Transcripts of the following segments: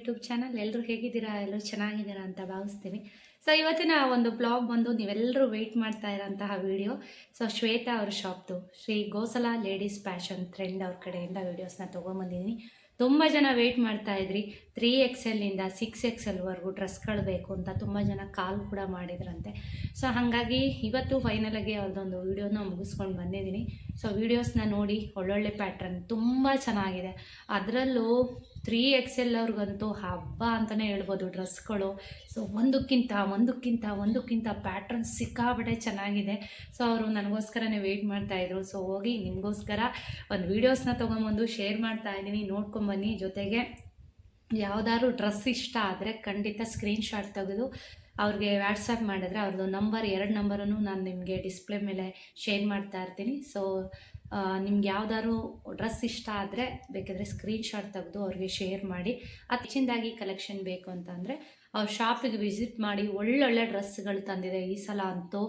YouTube channel ಎಲ್ಲರೂ ಹೇಗಿದ್ದೀರಾ? ಎಲ್ಲರೂ ಚೆನ್ನಾಗಿದ್ದೀರಾ ಅಂತ ಭಾವಿಸ್ತೀನಿ. ಸೊ ಇವತ್ತಿನ ಒಂದು ಬ್ಲಾಗ್ ಬಂದು ನೀವೆಲ್ಲರೂ ವೆಯ್ಟ್ ಮಾಡ್ತಾ ಇರೋಂತಹ ವಿಡಿಯೋ ಸೊ ಶ್ವೇತಾ ಅವ್ರ ಶಾಪ್ದು Shri Gosala ladies fashion trend ಅವ್ರ ಕಡೆಯಿಂದ ವೀಡಿಯೋಸ್ನ ತೊಗೊಂಬಂದಿದ್ದೀನಿ. ತುಂಬ ಜನ ವೆಯ್ಟ್ ಮಾಡ್ತಾ ಇದ್ರಿ. ತ್ರೀ ಎಕ್ಸ್ ಎಲ್ಲಿಂದ ಸಿಕ್ಸ್ ಎಕ್ಸ್ ಎಲ್ವರೆಗೂ ಡ್ರೆಸ್ಗಳು ಬೇಕು ಅಂತ ತುಂಬ ಜನ ಕಾಲ್ ಕೂಡ ಮಾಡಿದ್ರಂತೆ. ಸೊ ಹಾಗಾಗಿ ಇವತ್ತು ಫೈನಲಾಗಿ ಅವ್ರದ್ದೊಂದು ವೀಡಿಯೋನ ಮುಗಿಸ್ಕೊಂಡು ಬಂದಿದ್ದೀನಿ. ಸೊ ವೀಡಿಯೋಸ್ನ ನೋಡಿ ಒಳ್ಳೊಳ್ಳೆ ಪ್ಯಾಟ್ರನ್ ತುಂಬ ಚೆನ್ನಾಗಿದೆ. ಅದರಲ್ಲೂ ತ್ರೀ ಎಕ್ಸ್ ಎಲ್ ಅವ್ರಿಗಂತೂ ಹಬ್ಬ ಅಂತಲೇ ಹೇಳ್ಬೋದು ಡ್ರೆಸ್ಗಳು ಸೊ ಒಂದಕ್ಕಿಂತ ಒಂದಕ್ಕಿಂತ ಒಂದಕ್ಕಿಂತ ಪ್ಯಾಟ್ರನ್ ಸಿಕ್ಕಾಬಿಟ್ಟೆ ಚೆನ್ನಾಗಿದೆ. ಸೊ ಅವರು ನನಗೋಸ್ಕರನೇ ವೆಯ್ಟ್ ಮಾಡ್ತಾಯಿದ್ರು ಸೊ ಹೋಗಿ ನಿಮಗೋಸ್ಕರ ಒಂದು ವೀಡಿಯೋಸ್ನ ತೊಗೊಂಬಂದು ಶೇರ್ ಮಾಡ್ತಾ ಇದ್ದೀನಿ. ನೋಡ್ಕೊಂಬನ್ನಿ ಜೊತೆಗೆ. ಯಾವುದಾದ್ರು ಡ್ರೆಸ್ ಇಷ್ಟ ಆದರೆ ಖಂಡಿತ ಸ್ಕ್ರೀನ್ಶಾಟ್ ತೆಗೆದು ಅವ್ರಿಗೆ ವ್ಯಾಟ್ಸಪ್ ಮಾಡಿದ್ರೆ ಅವ್ರದ್ದು ನಂಬರ್ ಎರಡು ನಂಬರನ್ನು ನಾನು ನಿಮಗೆ ಡಿಸ್ಪ್ಲೇ ಮೇಲೆ ಶೇರ್ ಮಾಡ್ತಾ ಇರ್ತೀನಿ. ಸೊ ನಿಮ್ಗೆ ಯಾವ್ದಾದ್ರು ಡ್ರೆಸ್ ಇಷ್ಟ ಆದರೆ ಬೇಕಾದರೆ ಸ್ಕ್ರೀನ್ಶಾಟ್ ತೆಗೆದು ಅವ್ರಿಗೆ ಶೇರ್ ಮಾಡಿ. ಅತಿ ಹೆಚ್ಚಿನದಾಗಿ ಕಲೆಕ್ಷನ್ ಬೇಕು ಅಂತಂದರೆ ಅವ್ರ ಶಾಪಿಗೆ ವಿಸಿಟ್ ಮಾಡಿ ಒಳ್ಳೊಳ್ಳೆ ಡ್ರೆಸ್ಗಳು ತಂದಿದೆ. ಈ ಸಲ ಅಂತೂ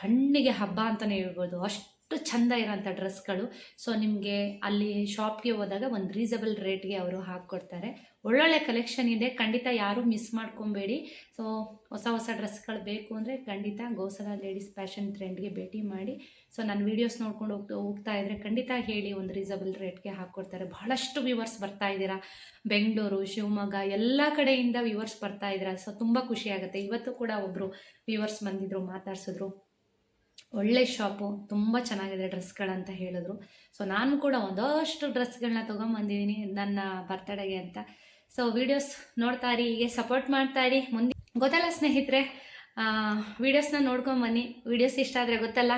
ಕಣ್ಣಿಗೆ ಹಬ್ಬ ಅಂತಲೇ ಹೇಳ್ಬೋದು. ಅಷ್ಟು ಚಂದ ಇರೋಂಥ ಡ್ರೆಸ್ಗಳು. ಸೊ ನಿಮಗೆ ಅಲ್ಲಿ ಶಾಪ್ಗೆ ಹೋದಾಗ ಒಂದು ರೀಸಬಲ್ ರೇಟ್ಗೆ ಅವರು ಹಾಕ್ಕೊಡ್ತಾರೆ. ಒಳ್ಳೊಳ್ಳೆ ಕಲೆಕ್ಷನ್ ಇದೆ. ಖಂಡಿತ ಯಾರೂ ಮಿಸ್ ಮಾಡ್ಕೊಬೇಡಿ. ಸೊ ಹೊಸ ಹೊಸ ಡ್ರೆಸ್ಗಳು ಬೇಕು ಅಂದರೆ ಖಂಡಿತ ಗೋಸಲ ಲೇಡೀಸ್ ಫ್ಯಾಷನ್ ಟ್ರೆಂಡ್ಗೆ ಭೇಟಿ ಮಾಡಿ. ಸೊ ನನ್ನ ವೀಡಿಯೋಸ್ ನೋಡ್ಕೊಂಡು ಹೋಗ್ತಾ ಹೋಗ್ತಾ ಇದ್ದರೆ ಖಂಡಿತ ಹೇಳಿ ಒಂದು ರೀಸಬಲ್ ರೇಟ್ಗೆ ಹಾಕ್ಕೊಡ್ತಾರೆ. ಬಹಳಷ್ಟು ವ್ಯೂವರ್ಸ್ ಬರ್ತಾ ಇದ್ದೀರಾ. ಬೆಂಗಳೂರು, ಶಿವಮೊಗ್ಗ, ಎಲ್ಲ ಕಡೆಯಿಂದ ವ್ಯೂವರ್ಸ್ ಬರ್ತಾ ಇದ್ದೀರಾ. ಸೊ ತುಂಬ ಖುಷಿ ಆಗುತ್ತೆ. ಇವತ್ತು ಕೂಡ ಒಬ್ಬರು ವ್ಯೂವರ್ಸ್ ಬಂದಿದ್ದರು ಮಾತಾಡ್ಸಿದ್ರು. ಒಳ್ಳೆ ಶಾಪು, ತುಂಬ ಚೆನ್ನಾಗಿದೆ ಡ್ರೆಸ್ಗಳಂತ ಹೇಳಿದ್ರು. ಸೊ ನಾನು ಕೂಡ ಒಂದಷ್ಟು ಡ್ರೆಸ್ಗಳನ್ನ ತೊಗೊಂಬಂದಿದ್ದೀನಿ ನನ್ನ ಬರ್ತಡೆಗೆ ಅಂತ. ಸೊ ವಿಡಿಯೋಸ್ ನೋಡ್ತಾ ಇರಿ, ಹೀಗೆ ಸಪೋರ್ಟ್ ಮಾಡ್ತಾ ಇರಿ. ಮುಂದೆ ಗೊತ್ತಲ್ಲ ಸ್ನೇಹಿತರೆ ವೀಡಿಯೋಸ್ನ ನೋಡ್ಕೊಂಬನ್ನಿ. ವೀಡಿಯೋಸ್ ಇಷ್ಟ ಆದರೆ ಗೊತ್ತಲ್ಲ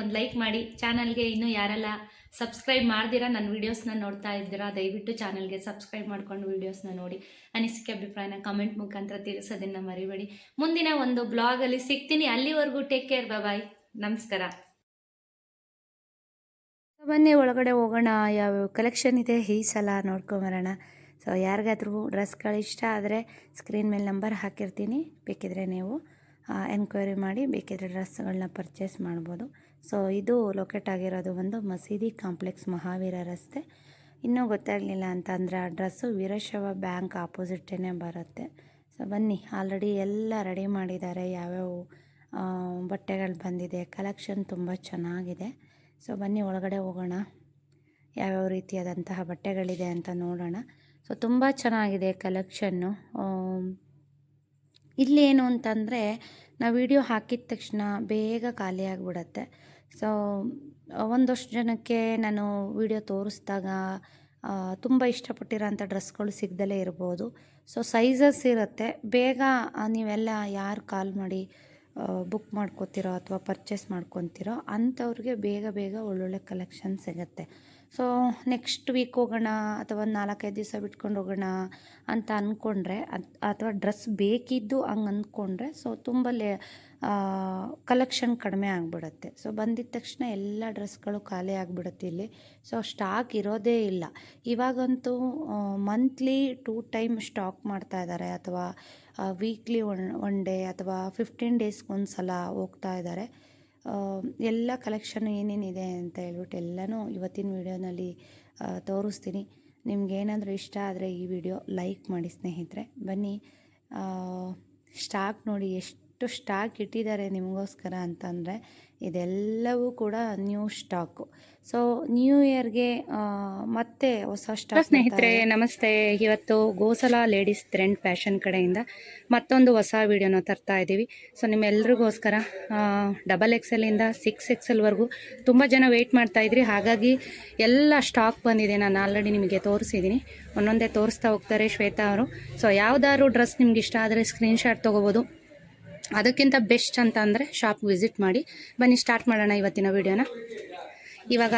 ಒಂದು ಲೈಕ್ ಮಾಡಿ. ಚಾನಲ್ಗೆ ಇನ್ನೂ ಯಾರೆಲ್ಲ ಸಬ್ಸ್ಕ್ರೈಬ್ ಮಾಡ್ದಿರಾ ನನ್ನ ವೀಡಿಯೋಸ್ನ ನೋಡ್ತಾ ಇದ್ದೀರಾ, ದಯವಿಟ್ಟು ಚಾನಲ್ಗೆ ಸಬ್ಸ್ಕ್ರೈಬ್ ಮಾಡ್ಕೊಂಡು ವೀಡಿಯೋಸ್ನ ನೋಡಿ. ಅನಿಸಿಕೆ ಅಭಿಪ್ರಾಯನ ಕಮೆಂಟ್ ಮುಖಾಂತರ ತಿಳಿಸೋದನ್ನು ಮರಿಬೇಡಿ. ಮುಂದಿನ ಒಂದು ಬ್ಲಾಗಲ್ಲಿ ಸಿಗ್ತೀನಿ. ಅಲ್ಲಿವರೆಗೂ ಟೇಕ್ ಕೇರ್ ಬಾಯ್ ನಮಸ್ಕಾರ. ಬನ್ನಿ ಒಳಗಡೆ ಹೋಗೋಣ. ಯಾವ ಕಲೆಕ್ಷನ್ ಇದೆ? ಈ ಸಲ ನೋಡ್ಕೊಂಬರೋಣ ಸೊ ಯಾರಿಗಾದ್ರೂ ಡ್ರೆಸ್ಗಳು ಇಷ್ಟ ಆದರೆ ಸ್ಕ್ರೀನ್ ಮೇಲೆ ನಂಬರ್ ಹಾಕಿರ್ತೀನಿ. ಬೇಕಿದ್ರೆ ನೀವು ಎನ್ಕ್ವೈರಿ ಮಾಡಿ, ಬೇಕಿದ್ರೆ ಡ್ರೆಸ್ಗಳನ್ನ ಪರ್ಚೇಸ್ ಮಾಡ್ಬೋದು. ಸೊ ಇದು ಲೊಕೇಟ್ ಆಗಿರೋದು ಒಂದು ಮಸೀದಿ ಕಾಂಪ್ಲೆಕ್ಸ್ ಮಹಾವೀರ ರಸ್ತೆ. ಇನ್ನೂ ಗೊತ್ತಾಗಲಿಲ್ಲ ಅಂತಂದರೆ ಆ ಡ್ರೆಸ್ಸು ವೀರಶವ ಬ್ಯಾಂಕ್ ಆಪೋಸಿಟೇ ಬರುತ್ತೆ. ಸೊ ಬನ್ನಿ. ಆಲ್ರೆಡಿ ಎಲ್ಲ ರೆಡಿ ಮಾಡಿದ್ದಾರೆ. ಯಾವ್ಯಾವ ಬಟ್ಟೆಗಳು ಬಂದಿದೆ. ಕಲೆಕ್ಷನ್ ತುಂಬ ಚೆನ್ನಾಗಿದೆ. ಸೊ ಬನ್ನಿ, ಒಳಗಡೆ ಹೋಗೋಣ. ಯಾವ್ಯಾವ ರೀತಿಯಾದಂತಹ ಬಟ್ಟೆಗಳಿದೆ ಅಂತ ನೋಡೋಣ. ಸೊ ತುಂಬ ಚೆನ್ನಾಗಿದೆ ಕಲೆಕ್ಷನ್ನು ಇಲ್ಲೇನು ಅಂತಂದರೆ, ನಾವು ವಿಡಿಯೋ ಹಾಕಿದ ತಕ್ಷಣ ಬೇಗ ಖಾಲಿ ಆಗಿಬಿಡತ್ತೆ. ಸೊ ಒಂದಷ್ಟು ಜನಕ್ಕೆ ನಾನು ವಿಡಿಯೋ ತೋರಿಸಿದಾಗ ತುಂಬ ಇಷ್ಟಪಟ್ಟಿರೋಂಥ ಡ್ರೆಸ್ಗಳು ಸಿಗ್ದಲೇ ಇರ್ಬೋದು. ಸೊ ಸೈಜಸ್ ಇರುತ್ತೆ. ಬೇಗ ನೀವೆಲ್ಲ ಯಾರು ಕಾಲ್ ಮಾಡಿ ಬುಕ್ ಮಾಡ್ಕೋತಿರೋ ಅಥವಾ ಪರ್ಚೇಸ್ ಮಾಡ್ಕೊತಿರೋ ಅಂಥವ್ರಿಗೆ ಬೇಗ ಬೇಗ ಒಳ್ಳೊಳ್ಳೆ ಕಲೆಕ್ಷನ್ ಸಿಗುತ್ತೆ. ಸೊ ನೆಕ್ಸ್ಟ್ ವೀಕ್ ಹೋಗೋಣ ಅಥವಾ ನಾಲ್ಕೈದು ದಿವಸ ಬಿಟ್ಕೊಂಡು ಹೋಗೋಣ ಅಂತ ಅಂದ್ಕೊಂಡ್ರೆ ಅಥವಾ ಡ್ರೆಸ್ ಬೇಕಿದ್ದು ಹಂಗೆ ಅಂದ್ಕೊಂಡ್ರೆ ಸೊ ತುಂಬ ಲೇ ಕಲೆಕ್ಷನ್ ಕಡಿಮೆ ಆಗಿಬಿಡುತ್ತೆ. ಸೊ ಬಂದಿದ ತಕ್ಷಣ ಎಲ್ಲ ಡ್ರೆಸ್ಗಳು ಖಾಲಿ ಆಗಿಬಿಡುತ್ತೆ ಇಲ್ಲಿ. ಸೊ ಸ್ಟಾಕ್ ಇರೋದೇ ಇಲ್ಲ. ಇವಾಗಂತೂ ಮಂತ್ಲಿ ಟೂ ಟೈಮ್ ಸ್ಟಾಕ್ ಮಾಡ್ತಾ ಇದ್ದಾರೆ ಅಥವಾ ವೀಕ್ಲಿ ಒನ್ ಒನ್ ಡೇ ಅಥವಾ ಫಿಫ್ಟೀನ್ ಡೇಸ್ಗೆ ಒಂದು ಸಲ ಹೋಗ್ತಾ ಇದ್ದಾರೆ ಎಲ್ಲ ಕಲೆಕ್ಷನ್ ಏನೇನಿದೆ ಅಂತ ಹೇಳ್ಬಿಟ್ಟು ಎಲ್ಲನೂ ಇವತ್ತಿನ ವಿಡಿಯೋನಲ್ಲಿ ತೋರಿಸ್ತೀನಿ. ನಿಮ್ಗೆ ಏನಾದರೂ ಇಷ್ಟ ಆದರೆ ಈ ವಿಡಿಯೋ ಲೈಕ್ ಮಾಡಿ ಸ್ನೇಹಿತರೆ. ಬನ್ನಿ ಸ್ಟಾಕ್ ನೋಡಿ ಎಷ್ಟು ಸ್ಟಾಕ್ ಇಟ್ಟಿದ್ದಾರೆ ನಿಮಗೋಸ್ಕರ ಅಂತಂದರೆ ಇದೆಲ್ಲವೂ ಕೂಡ ನ್ಯೂ ಸ್ಟಾಕು. ಸೊ, ನ್ಯೂ ಇಯರ್ಗೆ ಮತ್ತೆ ಹೊಸ ಸ್ಟಾಕ್ ಸ್ನೇಹಿತರೆ, ನಮಸ್ತೆ. ಇವತ್ತು ಗೋಸಲ ಲೇಡೀಸ್ ಟ್ರೆಂಡ್ ಫ್ಯಾಷನ್ ಕಡೆಯಿಂದ ಮತ್ತೊಂದು ಹೊಸ ವಿಡಿಯೋನ ತರ್ತಾ ಇದ್ದೀವಿ. ಸೊ, ನಿಮ್ಮೆಲ್ರಿಗೋಸ್ಕರ ಡಬಲ್ ಎಕ್ಸೆಲಿಂದ ಸಿಕ್ಸ್ ಎಕ್ಸೆಲ್ವರೆಗೂ ತುಂಬ ಜನ ವೆಯ್ಟ್ ಮಾಡ್ತಾ ಇದ್ರಿ. ಹಾಗಾಗಿ ಎಲ್ಲ ಸ್ಟಾಕ್ ಬಂದಿದೆ. ನಾನು ಆಲ್ರೆಡಿ ನಿಮಗೆ ತೋರಿಸಿದ್ದೀನಿ. ಒಂದೊಂದೇ ತೋರಿಸ್ತಾ ಹೋಗ್ತಾರೆ ಶ್ವೇತಾ ಅವರು. ಸೊ, ಯಾವ್ದಾದ್ರು ಡ್ರೆಸ್ ನಿಮ್ಗೆ ಇಷ್ಟ ಆದರೆ ಸ್ಕ್ರೀನ್ಶಾಟ್ ತೊಗೋಬೋದು. ಅದಕ್ಕಿಂತ ಬೆಸ್ಟ್ ಅಂತ ಅಂದರೆ ಶಾಪ್ ವಿಸಿಟ್ ಮಾಡಿ. ಬನ್ನಿ ಸ್ಟಾರ್ಟ್ ಮಾಡೋಣ ಇವತ್ತಿನ ವಿಡಿಯೋನ. ಇವಾಗ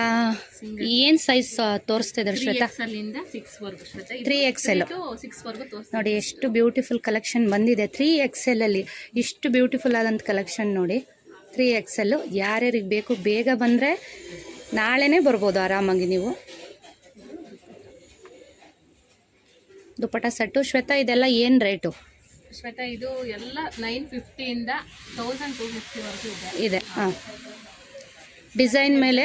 ಏನು ಸೈಜ್ ತೋರಿಸ್ತಿದ್ದಾರೆ ಶ್ವೇತಾ? ತ್ರೀ ಎಕ್ಸ್ ಎಲ್ ನೋಡಿ ಎಷ್ಟು ಬ್ಯೂಟಿಫುಲ್ ಕಲೆಕ್ಷನ್ ಬಂದಿದೆ. ತ್ರೀ ಎಕ್ಸ್ ಅಲ್ಲಿ ಇಷ್ಟು ಬ್ಯೂಟಿಫುಲ್ ಆದಂಥ ಕಲೆಕ್ಷನ್ ನೋಡಿ. ತ್ರೀ ಎಕ್ಸ್ ಎಲ್ಲು ಯಾರ್ಯಾರಿಗೆ ಬೇಕು ಬೇಗ ಬಂದರೆ ನಾಳೆನೇ ಬರ್ಬೋದು ಆರಾಮಾಗಿ ನೀವು. ದುಪ್ಪಟ ಸೆಟ್ಟು ಶ್ವೇತಾ ಇದೆಲ್ಲ ಏನು ರೇಟು ಶ್ವೇತಾ ಇದು ಎಲ್ಲ ನೈನ್ ಫಿಫ್ಟಿಯಿಂದ ತೌಸಂಡ್ ಟೂ ಫಿಫ್ಟಿವರೆಗೂ ಇದೆ. ಇದೆ ಹಾಂ. ಡಿಸೈನ್ ಮೇಲೆ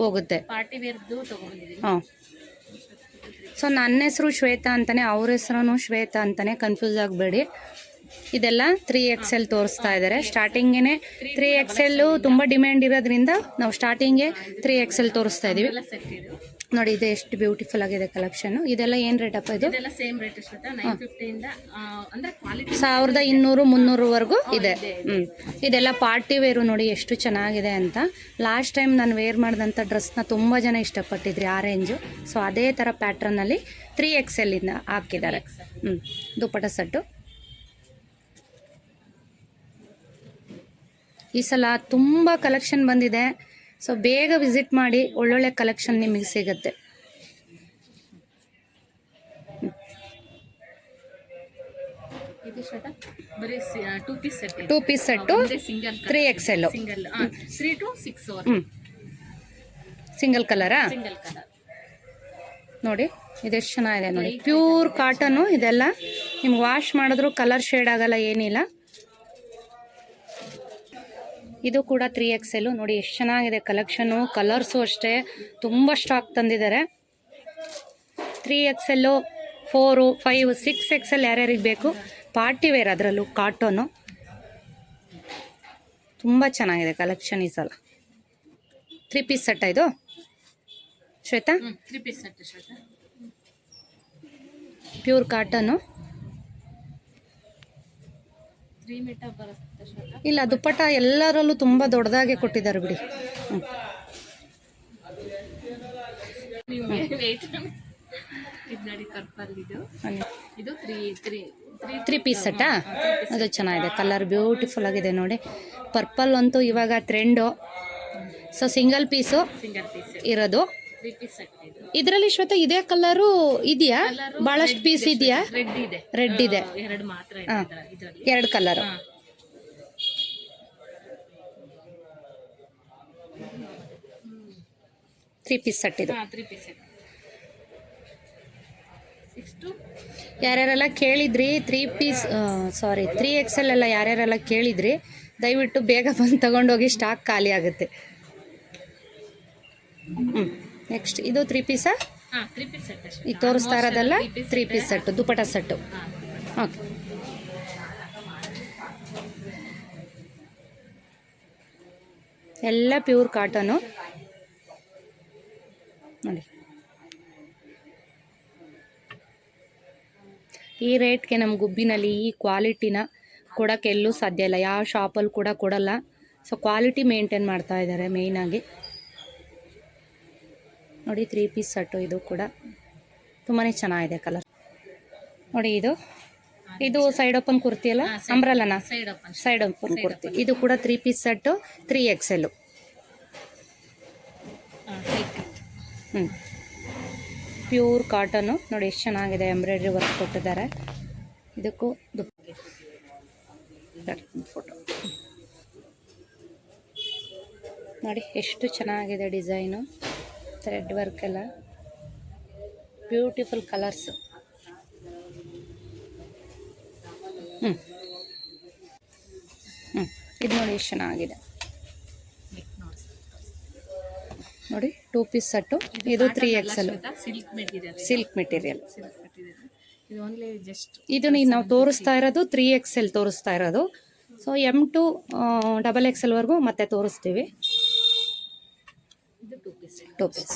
ಹೋಗುತ್ತೆ. ಪಾರ್ಟಿ ವೇರ್ದು ತಗೊಂಡಿದ್ದೀನಿ ಹಾಂ. ಸೊ ನನ್ನ ಹೆಸರು ಶ್ವೇತಾ ಅಂತಾನೆ ಅವ್ರ ಹೆಸರು ಶ್ವೇತಾ ಅಂತಾನೆ ಕನ್ಫ್ಯೂಸ್ ಆಗಬೇಡಿ. ಇದೆಲ್ಲ ತ್ರೀ ಎಕ್ಸ್ ಎಲ್ ತೋರಿಸ್ತಾ ಇದ್ದಾರೆ. ಸ್ಟಾರ್ಟಿಂಗೇ ತ್ರೀ ಎಕ್ಸ್ ಎಲ್ಲು ತುಂಬ ಡಿಮ್ಯಾಂಡ್ ಇರೋದ್ರಿಂದ ನಾವು ಸ್ಟಾರ್ಟಿಂಗೇ ತ್ರೀ ಎಕ್ಸ್ ಎಲ್ ತೋರಿಸ್ತಾ ಇದೀವಿ. ಎಲ್ಲ ಸೆಟ್ ಇದು. ನೋಡಿ ಇದೆ ಎಷ್ಟು ಬ್ಯೂಟಿಫುಲ್ ಆಗಿದೆ ಕಲೆಕ್ಷನ್ ಇದೆಲ್ಲ ಏನು ರೇಟ್ ಅಪ್ಪ ಇದು? ಇದೆಲ್ಲ ಸೇಮ್ ರೇಟ್ ಶ್ವೇತಾ ನೈನ್ ಫಿಫ್ಟಿಯಿಂದ ಅಂದ್ರೆ ಕ್ವಾಲಿಟಿ ಸಾವಿರದ ಇನ್ನೂರು ಮುನ್ನೂರವರೆಗೂ ಇದೆ ಹ್ಞೂ ಇದೆಲ್ಲ ಪಾರ್ಟಿ ವೇರು ನೋಡಿ ಎಷ್ಟು ಚೆನ್ನಾಗಿದೆ ಅಂತ. ಲಾಸ್ಟ್ ಟೈಮ್ ನಾನು ವೇರ್ ಮಾಡಿದಂಥ ಡ್ರೆಸ್ನ ತುಂಬ ಜನ ಇಷ್ಟಪಟ್ಟಿದ್ರಿ ಆ ರೇಂಜು ಸೊ ಅದೇ ಥರ ಪ್ಯಾಟ್ರನಲ್ಲಿ ತ್ರೀ ಎಕ್ಸ್ ಎಲ್ಲಿಂದ ಹಾಕಿದ್ದಾರೆ. ಹ್ಞೂ ದುಪ್ಪಟ ಸೆಟ್ಟು. ಈ ಸಲ ತುಂಬ ಕಲೆಕ್ಷನ್ ಬಂದಿದೆ. ಸೊ ಬೇಗ ವಿಸಿಟ್ ಮಾಡಿ ಒಳ್ಳೊಳ್ಳೆ ಕಲೆಕ್ಷನ್ ನಿಮಗೆ ಸಿಗುತ್ತೆ. Two piece set three X L single three to six single colour ನೋಡಿ ಇದೆಷ್ಟು ಚೆನ್ನಾಗಿದೆ ನೋಡಿ. ಪ್ಯೂರ್ ಕಾಟನು ಇದೆಲ್ಲ. ನಿಮ್ಗೆ ವಾಶ್ ಮಾಡಿದ್ರು ಕಲರ್ ಶೇಡ್ ಆಗಲ್ಲ ಏನಿಲ್ಲ. ಇದು ಕೂಡ ತ್ರೀ ಎಕ್ಸೆಲ್ಲು ನೋಡಿ ಎಷ್ಟು ಚೆನ್ನಾಗಿದೆ ಕಲೆಕ್ಷನು ಕಲರ್ಸು ಅಷ್ಟೇ. ತುಂಬ ಸ್ಟಾಕ್ ತಂದಿದ್ದಾರೆ. Three XL four five six XL L ಯಾರ್ಯಾರಿಗೆ ಬೇಕು? ಪಾರ್ಟಿ ವೇರ್ ಅದರಲ್ಲೂ ಕಾಟನು ತುಂಬ ಚೆನ್ನಾಗಿದೆ ಕಲೆಕ್ಷನ್ ಈ ಸಲ. ತ್ರೀ ಪೀಸ್ ಸೆಟ್ ಇದು? Shweta? Three piece set Shweta. Pure cotton ಇಲ್ಲ ದುಪ್ಪಟ್ಟ ಎಲ್ಲರಲ್ಲೂ ತುಂಬ ದೊಡ್ಡದಾಗೆ ಕೊಟ್ಟಿದ್ದಾರೆ ಬಿಡಿ. ತ್ರೀ ಪೀಸ್ ಸೆಟ್ಟಾ ಅದು ಚೆನ್ನಾಗಿದೆ. ಕಲರ್ ಬ್ಯೂಟಿಫುಲ್ ಆಗಿದೆ ನೋಡಿ. ಪರ್ಪಲ್ ಅಂತೂ ಇವಾಗ ಟ್ರೆಂಡು ಸೊ ಸಿಂಗಲ್ ಪೀಸು ಇರೋದು. ತ್ರೀ ಪೀಸ್ ಸೆಟ್ ಇದರಲ್ಲಿ ಶ್ವೇತ ಇದೇ ಕಲರು ಇದೆಯಾ? ಬಹಳಷ್ಟು ಪೀಸ್ ಇದೆಯಾ? ರೆಡ್ ಇದೆ. ರೆಡ್ ಇದೆ. ಎರಡು ಮಾತ್ರ ಇದೆ ಹಾ. ಇದರಲ್ಲಿ. ಎರಡು ಕಲರ್. ಹಾ. ತ್ರೀ ಪೀಸ್ ಸೆಟ್ ಇದೆ. ಹಾ three piece set six to ಯಾರ್ಯಾರೆಲ್ಲ ಕೇಳಿದ್ರಿ three piece sorry three XL L ಎಲ್ಲ ಯಾರ್ಯಾರೆಲ್ಲ ಕೇಳಿದ್ರಿ ದಯವಿಟ್ಟು ಬೇಗ ಬಂದು ತಗೊಂಡೋಗಿ ಸ್ಟಾಕ್ ಖಾಲಿ ಆಗುತ್ತೆ. ಹ್ಞೂ ನೆಕ್ಸ್ಟ್ ಇದು ತ್ರೀ ಪೀಸಾ ಈಗ ತೋರಿಸ್ತಾ ಇರೋದಲ್ಲ three piece set dupatta set okay ಎಲ್ಲ ಪ್ಯೂರ್ ಕಾಟನು ನೋಡಿ. ಈ ರೇಟ್ಗೆ ನಮ್ಮ ಗುಬ್ಬಿನಲ್ಲಿ ಈ ಕ್ವಾಲಿಟಿನ ಕೊಡೋಕ್ಕೆ ಎಲ್ಲೂ ಸಾಧ್ಯ ಇಲ್ಲ. ಯಾವ ಶಾಪಲ್ಲಿ ಕೂಡ ಕೊಡಲ್ಲ. ಸೊ ಕ್ವಾಲಿಟಿ ಮೇಂಟೈನ್ ಮಾಡ್ತಾ ಇದ್ದಾರೆ ಮೇಯ್ನಾಗಿ ನೋಡಿ ತ್ರೀ ಪೀಸ್ ಸೆಟ್ಟು ಇದು ಕೂಡ ತುಂಬಾ ಚೆನ್ನಾಗಿದೆ ಕಲರ್ ನೋಡಿ ಇದು. ಇದು ಸೈಡ್ ಓಪನ್ ಕುರ್ತಿ ಅಲ್ಲ? ಅಂಬ್ರಲ್ಲನ ಸೈಡ್ ಓಪನ್ ಕುರ್ತಿ ಇದು ಕೂಡ three piece set three X L side ಹ್ಞೂ ಪ್ಯೂರ್ ಕಾಟನ್ ನೋಡಿ ಎಷ್ಟು ಚೆನ್ನಾಗಿದೆ ಎಂಬ್ರಾಯ್ಡ್ರಿ ವರ್ಕ್ ಕೊಟ್ಟಿದ್ದಾರೆ. ಇದಕ್ಕೂ ಫೋಟೋ ನೋಡಿ ಎಷ್ಟು ಚೆನ್ನಾಗಿದೆ ಡಿಸೈನು ಥ್ರೆಡ್ ವರ್ಕ್ ಎಲ್ಲ. ಬ್ಯೂಟಿಫುಲ್ ಕಲರ್ಸ್ ಹ್ಞೂ ಹ್ಞೂ ಇದು ನೋಡಿ ಎಷ್ಟು ಚೆನ್ನಾಗಿದೆ. ನೋಡಿ ಟೂ ಪೀಸ್ ಸೆಟ್ಟು ಇದು three X L silk material silk material ಇದು ಓನ್ಲಿ ಜಸ್ಟ್ ಇದು ನೀವು ನಾವು ತೋರಿಸ್ತಾ ಇರೋದು ತ್ರೀ ಎಕ್ಸ್ ಎಲ್ ತೋರಿಸ್ತಾ ಇರೋದು. So M to double X ಎಲ್ವರೆಗೂ ಮತ್ತೆ ತೋರಿಸ್ತೀವಿ. ಇದು ಟೂ ಪೀಸ್ ಟೂ ಪೀಸ್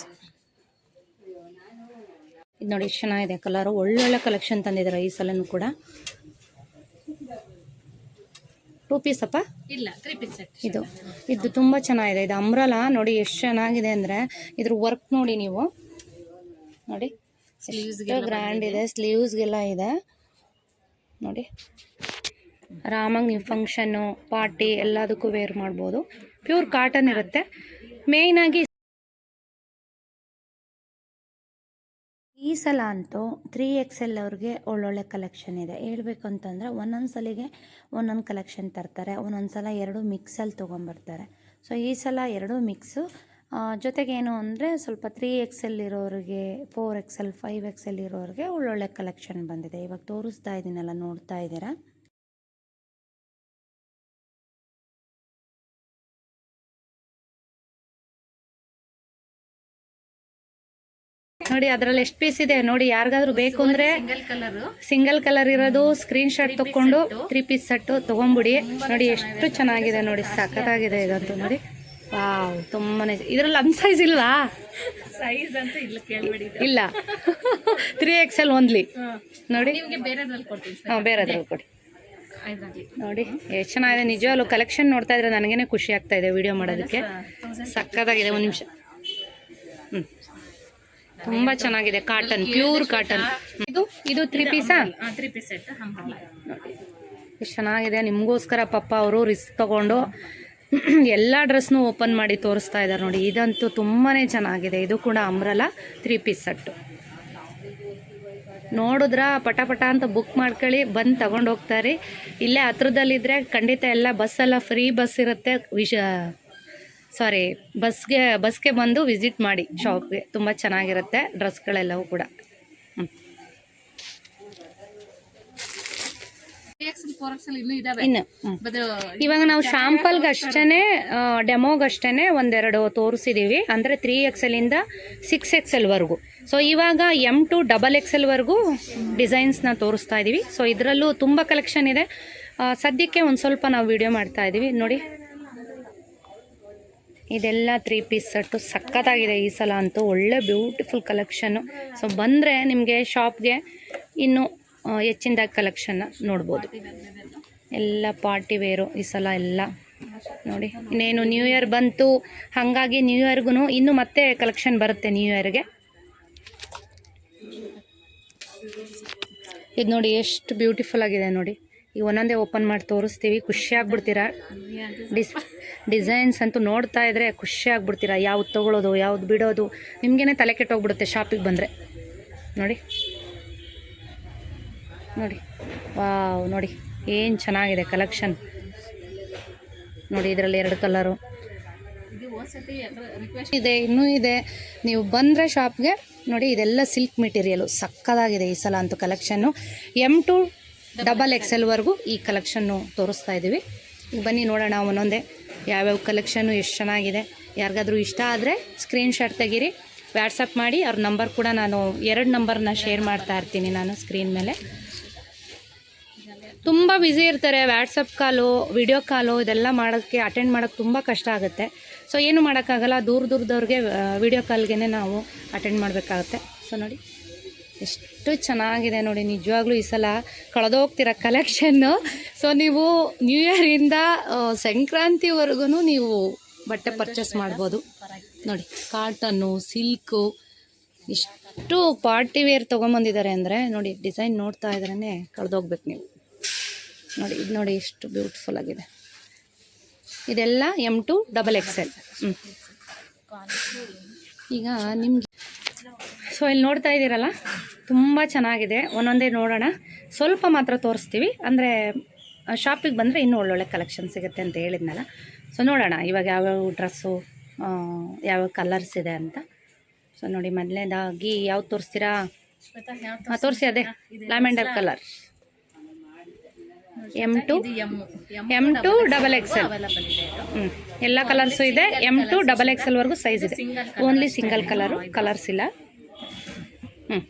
ಇದು ನೋಡಿ ಎಷ್ಟು ಚೆನ್ನಾಗಿದೆ ಕಲರು ಒಳ್ಳೊಳ್ಳೆ ಕಲೆಕ್ಷನ್ ತಂದಿದ್ದಾರೆ ಈ ಸಲನೂ ಕೂಡ. ಟೂ ಪೀಸ್ ಅಪ್ಪ? ಇಲ್ಲ ತ್ರೀ ಪೀಸ್ ಸೆಟ್ ಇದು. ಇದು ತುಂಬ ಚೆನ್ನಾಗಿದೆ. ಇದು ಅಮ್ರಲ ನೋಡಿ ಎಷ್ಟು ಚೆನ್ನಾಗಿದೆ ಅಂದರೆ ಇದ್ರ ವರ್ಕ್ ನೋಡಿ ನೀವು. ನೋಡಿ ಸ್ಲೀವ್ಸ್ಗೆ ಗ್ರ್ಯಾಂಡ್ ಇದೆ. ಸ್ಲೀವ್ಸ್ಗೆಲ್ಲ ಇದೆ. ನೋಡಿ. ಆರಾಮಾಗಿ ನೀವು ಫಂಕ್ಷನ್ನು ಪಾರ್ಟಿ ಎಲ್ಲದಕ್ಕೂ ವೇರ್ ಮಾಡ್ಬೋದು. ಪ್ಯೂರ್ ಕಾಟನ್ ಇರುತ್ತೆ. ಮೇಯ್ನಾಗಿ ಸಲ ಅಂತೂ ತ್ರೀ ಎಕ್ಸ್ ಎಲ್ ಅವ್ರಿಗೆ ಒಳ್ಳೊಳ್ಳೆ ಕಲೆಕ್ಷನ್ ಇದೆ. ಹೇಳಬೇಕು ಅಂತಂದರೆ ಒಂದೊಂದು ಸಲಿಗೆ ಒಂದೊಂದು ಕಲೆಕ್ಷನ್ ತರ್ತಾರೆ. ಒಂದೊಂದು ಸಲ ಎರಡು ಮಿಕ್ಸಲ್ಲಿ ತೊಗೊಂಬರ್ತಾರೆ ಸೊ ಈ ಸಲ ಎರಡು ಮಿಕ್ಸು ಜೊತೆಗೇನು ಅಂದರೆ ಸ್ವಲ್ಪ ತ್ರೀ ಎಕ್ಸ್ ಎಲ್ ಇರೋರಿಗೆ four X L five X L ಇರೋರಿಗೆ ಒಳ್ಳೊಳ್ಳೆ ಕಲೆಕ್ಷನ್ ಬಂದಿದೆ. ಇವಾಗ ತೋರಿಸ್ತಾ ಇದ್ದೀನಲ್ಲ ನೋಡ್ತಾ ಇದ್ದೀರಾ? ನೋಡಿ ಅದ್ರಲ್ಲಿ ಎಷ್ಟು ಪೀಸ್ ಇದೆ? ನೋಡಿ ಯಾರಿಗಾದ್ರೂ ಬೇಕು ಅಂದ್ರೆ ಸಿಂಗಲ್ ಕಲರ್ ಇರೋದು ಸ್ಕ್ರೀನ್ ಶಾಟ್ ತಕೊಂಡು ತ್ರೀ ಪೀಸ್ ಸೆಟ್ ತಗೊಂಬಿಡಿ. ನೋಡಿ ಎಷ್ಟು ಚೆನ್ನಾಗಿದೆ ನೋಡಿ ಸಖತ್ತಾಗಿದೆ ಇದಂತೂ ನೋಡಿ. ವಾವ್ ತುಂಬಾನೇ ಇದ್ರಲ್ಲಿ ಅನ್ ಸೈಜ್ ಇಲ್ವಾ? ಸೈಜ್ ಅಂತ ಇಲ್ಲ ಕೇಳ್ಬೇಡಿ ಇಲ್ಲ. ತ್ರೀ ಎಕ್ಸ್ ಎಲ್ ಓನ್ಲಿ ನೋಡಿ. ಬೇರೆದ್ರಲ್ಲಿ ಕೊಡ್ತೀನಿ ಹಾಂ ಬೇರೆದ್ರಲ್ಲಿ ಕೊಡಿ. ನೋಡಿ ಎಷ್ಟು ಚೆನ್ನಾಗಿದೆ. ನಿಜವಾಗ್ಲೂ ಕಲೆಕ್ಷನ್ ನೋಡ್ತಾ ಇದ್ರೆ ನನಗೇನೆ ಖುಷಿ ಆಗ್ತಾ ಇದೆ ವಿಡಿಯೋ ಮಾಡೋದಕ್ಕೆ. ಸಕ್ಕತ್ತಾಗಿದೆ ಒಂದು ನಿಮಿಷ. ತುಂಬ ಚೆನ್ನಾಗಿದೆ ಕಾಟನ್ ಪ್ಯೂರ್ ಕಾಟನ್ ಇದು ಇದು ತ್ರೀ ಪೀಸಾ ತ್ರೀ ಪೀಸ್ ಸೆಟ್ ಎಷ್ಟು ಚೆನ್ನಾಗಿದೆ. ನಿಮಗೋಸ್ಕರ ಪಪ್ಪ ಅವರು ರಿಸ್ಕ್ ತಗೊಂಡು ಎಲ್ಲ ಡ್ರೆಸ್ನು ಓಪನ್ ಮಾಡಿ ತೋರಿಸ್ತಾ ಇದ್ದಾರೆ ನೋಡಿ. ಇದಂತೂ ತುಂಬಾ ಚೆನ್ನಾಗಿದೆ. ಇದು ಕೂಡ ಅಂಬ್ರಲ್ಲ ತ್ರೀ ಪೀಸ್ ಸೆಟ್ ನೋಡಿದ್ರ ಪಟ ಪಟ ಅಂತ ಬುಕ್ ಮಾಡ್ಕೊಳ್ಳಿ ಬಂದು ತಗೊಂಡು ಹೋಗ್ತಾರೆ. ಇಲ್ಲೇ ಹತ್ರದಲ್ಲಿದ್ರೆ ಖಂಡಿತ ಎಲ್ಲ ಬಸ್ಸೆಲ್ಲ ಫ್ರೀ ಬಸ್ ಇರುತ್ತೆ. ವಿಶ ಸಾರಿ ಬಸ್ಗೆ ಬಸ್ಗೆ ಬಂದು ವಿಸಿಟ್ ಮಾಡಿ ಶಾಪ್ಗೆ ತುಂಬ ಚೆನ್ನಾಗಿರುತ್ತೆ ಡ್ರೆಸ್ಗಳೆಲ್ಲವೂ ಕೂಡ. ಇನ್ನೂ ಇವಾಗ ನಾವು ಶಾಂಪಲ್ಗೆ ಅಷ್ಟೇ ಡೆಮೋಗಷ್ಟೇ ಒಂದೆರಡು ತೋರಿಸಿದ್ದೀವಿ ಅಂದರೆ ತ್ರೀ ಎಕ್ಸೆಲಿಂದ ಸಿಕ್ಸ್ ಎಕ್ಸೆಲ್ವರೆಗೂ ಸೊ ಇವಾಗ ಎಂ ಟು ಡಬಲ್ ಎಕ್ಸೆಲ್ವರೆಗೂ ಡಿಸೈನ್ಸ್ನ ತೋರಿಸ್ತಾ ಇದ್ದೀವಿ ಸೊ ಇದರಲ್ಲೂ ತುಂಬ ಕಲೆಕ್ಷನ್ ಇದೆ. ಸದ್ಯಕ್ಕೆ ಒಂದು ಸ್ವಲ್ಪ ನಾವು ವಿಡಿಯೋ ಮಾಡ್ತಾ ಇದ್ದೀವಿ ನೋಡಿ. ಇದೆಲ್ಲ ತ್ರೀ ಪೀಸ್ ಸೆಟ್ಟು ಸಖತ್ತಾಗಿದೆ ಈ ಸಲ ಅಂತೂ. ಒಳ್ಳೆ ಬ್ಯೂಟಿಫುಲ್ ಕಲೆಕ್ಷನ್ನು ಸೊ ಬಂದರೆ ನಿಮಗೆ ಶಾಪ್ಗೆ ಇನ್ನೂ ಹೆಚ್ಚಿನದಾಗಿ ಕಲೆಕ್ಷನ್ನ ನೋಡ್ಬೋದು. ಎಲ್ಲ ಪಾರ್ಟಿ ವೇರು ಈ ಸಲ ಎಲ್ಲ. ನೋಡಿ, ಇನ್ನೇನು ನ್ಯೂ ಇಯರ್ ಬಂತು. ಹಾಗಾಗಿ ನ್ಯೂ ಇಯರ್ಗೂ ಇನ್ನೂ ಮತ್ತೆ ಕಲೆಕ್ಷನ್ ಬರುತ್ತೆ ನ್ಯೂ ಇಯರ್ಗೆ ಇದು ನೋಡಿ ಎಷ್ಟು ಬ್ಯೂಟಿಫುಲ್ ಆಗಿದೆ ನೋಡಿ. ಈಗ ಒಂದೊಂದೇ ಓಪನ್ ಮಾಡಿ ತೋರಿಸ್ತೀವಿ. ಖುಷಿ ಆಗ್ಬಿಡ್ತೀರಾ? ಡಿಸ್ ಡಿಸೈನ್ಸ್ ಅಂತೂ ನೋಡ್ತಾ ಇದ್ರೆ ಖುಷಿ ಆಗ್ಬಿಡ್ತೀರಾ? ಯಾವ್ದು ತೊಗೊಳೋದು, ಯಾವ್ದು ಬಿಡೋದು? ನಿಮಗೇನೆ ತಲೆ ಕೆಟ್ಟೋಗ್ಬಿಡುತ್ತೆ ಶಾಪಿಗೆ ಬಂದರೆ. ನೋಡಿ. ನೋಡಿ. ವಾವ್, ನೋಡಿ. ಏನು ಚೆನ್ನಾಗಿದೆ ಕಲೆಕ್ಷನ್ ನೋಡಿ, ಇದರಲ್ಲಿ ಎರಡು ಕಲರು ಇದು, ಇನ್ನೂ ಇದೆ. ನೀವು ಬಂದರೆ ಶಾಪ್ಗೆ ನೋಡಿ, ಇದೆಲ್ಲ ಸಿಲ್ಕ್ ಮೆಟೀರಿಯಲು ಸಕ್ಕದಾಗಿದೆ ಈ ಸಲ ಅಂತೂ ಕಲೆಕ್ಷನ್ನು ಎಂ ಟು ಡಬಲ್ ಎಕ್ಸೆಲ್ವರೆಗೂ ಈ ಕಲೆಕ್ಷನ್ನು ತೋರಿಸ್ತಾ ಇದ್ದೀವಿ. ಈಗ ಬನ್ನಿ ನೋಡೋಣ ಒಂದೊಂದೇ ಯಾವ್ಯಾವ ಕಲೆಕ್ಷನ್ನು ಎಷ್ಟು ಚೆನ್ನಾಗಿದೆ. ಯಾರಿಗಾದ್ರೂ ಇಷ್ಟ ಆದರೆ ಸ್ಕ್ರೀನ್ಶಾಟ್ ತೆಗೀರಿ. ವ್ಯಾಟ್ಸಪ್ ಮಾಡಿ, ಅವ್ರ ನಂಬರ್ ಕೂಡ ನಾನು ಎರಡು ನಂಬರ್ನ ಶೇರ್ ಮಾಡ್ತಾ ಇರ್ತೀನಿ ನಾನು ಸ್ಕ್ರೀನ್ ಮೇಲೆ. ತುಂಬ ಬ್ಯುಸಿ ಇರ್ತಾರೆ. ವ್ಯಾಟ್ಸಪ್ ಕಾಲು ವಿಡಿಯೋ ಕಾಲು ಇದೆಲ್ಲ ಮಾಡೋಕ್ಕೆ ಅಟೆಂಡ್ ಮಾಡೋಕ್ಕೆ ತುಂಬ ಕಷ್ಟ ಆಗುತ್ತೆ. ಸೊ ಏನು ಮಾಡೋಕ್ಕಾಗಲ್ಲ, ದೂರ ದೂರದವ್ರಿಗೆ ವಿಡಿಯೋ ಕಾಲ್ಗೆ ನಾವು ಅಟೆಂಡ್ ಮಾಡಬೇಕಾಗುತ್ತೆ. ಸೊ ನೋಡಿ. ಎಷ್ಟು ಚೆನ್ನಾಗಿದೆ ನೋಡಿ ನಿಜವಾಗ್ಲೂ ಈ ಸಲ ಕಳೆದೋಗ್ತಿರೋ ಕಲೆಕ್ಷನ್ನು ಸೊ ನೀವು ನ್ಯೂ ಇಯರಿಂದ ಸಂಕ್ರಾಂತಿವರೆಗೂ ನೀವು ಬಟ್ಟೆ ಪರ್ಚೇಸ್ ಮಾಡ್ಬೋದು. ನೋಡಿ ಕಾಟನ್ನು ಸಿಲ್ಕು ಎಷ್ಟು ಪಾರ್ಟಿ ವೇರ್ ತೊಗೊಂಬಂದಿದ್ದಾರೆ ಅಂದರೆ ನೋಡಿ ಡಿಸೈನ್ ನೋಡ್ತಾ ಇದ್ರೇ ಕಳೆದೋಗ್ಬೇಕು ನೀವು. ನೋಡಿ ಇದು ನೋಡಿ ಎಷ್ಟು ಬ್ಯೂಟಿಫುಲ್ ಆಗಿದೆ. ಇದೆಲ್ಲ M to double X L ಹ್ಞೂ ಈಗ ನಿಮಗೆ ಸೊ ಇಲ್ಲಿ ನೋಡ್ತಾ ಇದ್ದೀರಲ್ಲ ತುಂಬ ಚೆನ್ನಾಗಿದೆ. ಒಂದೊಂದೇ ನೋಡೋಣ. ಸ್ವಲ್ಪ ಮಾತ್ರ ತೋರಿಸ್ತೀವಿ. ಅಂದರೆ ಶಾಪಿಗೆ ಬಂದರೆ ಇನ್ನೂ ಒಳ್ಳೊಳ್ಳೆ ಕಲೆಕ್ಷನ್ ಸಿಗುತ್ತೆ ಅಂತ ಹೇಳಿದ್ನಲ್ಲ. ಸೊ ನೋಡೋಣ ಇವಾಗ ಯಾವ್ಯಾವ ಡ್ರೆಸ್ಸು ಯಾವ್ಯಾವ ಕಲರ್ಸ್ ಇದೆ ಅಂತ. ಸೊ ನೋಡಿ ಮೊದಲನೇದಾಗಿ ಯಾವ್ದು ತೋರಿಸ್ತೀರಾ? ತೋರಿಸಿ ಅದೇ. Lavender colour M to M to double XL ಹ್ಞೂ ಎಲ್ಲ ಕಲರ್ಸು ಇದೆ. ಎಂ ಟು ಡಬಲ್ ಎಕ್ಸೆಲ್ವರೆಗೂ ಸೈಜ್ ಇದೆ ಓನ್ಲಿ ಸಿಂಗಲ್ ಕಲರು ಕಲರ್ಸ್ ಇಲ್ಲ. ಹ್ಞೂ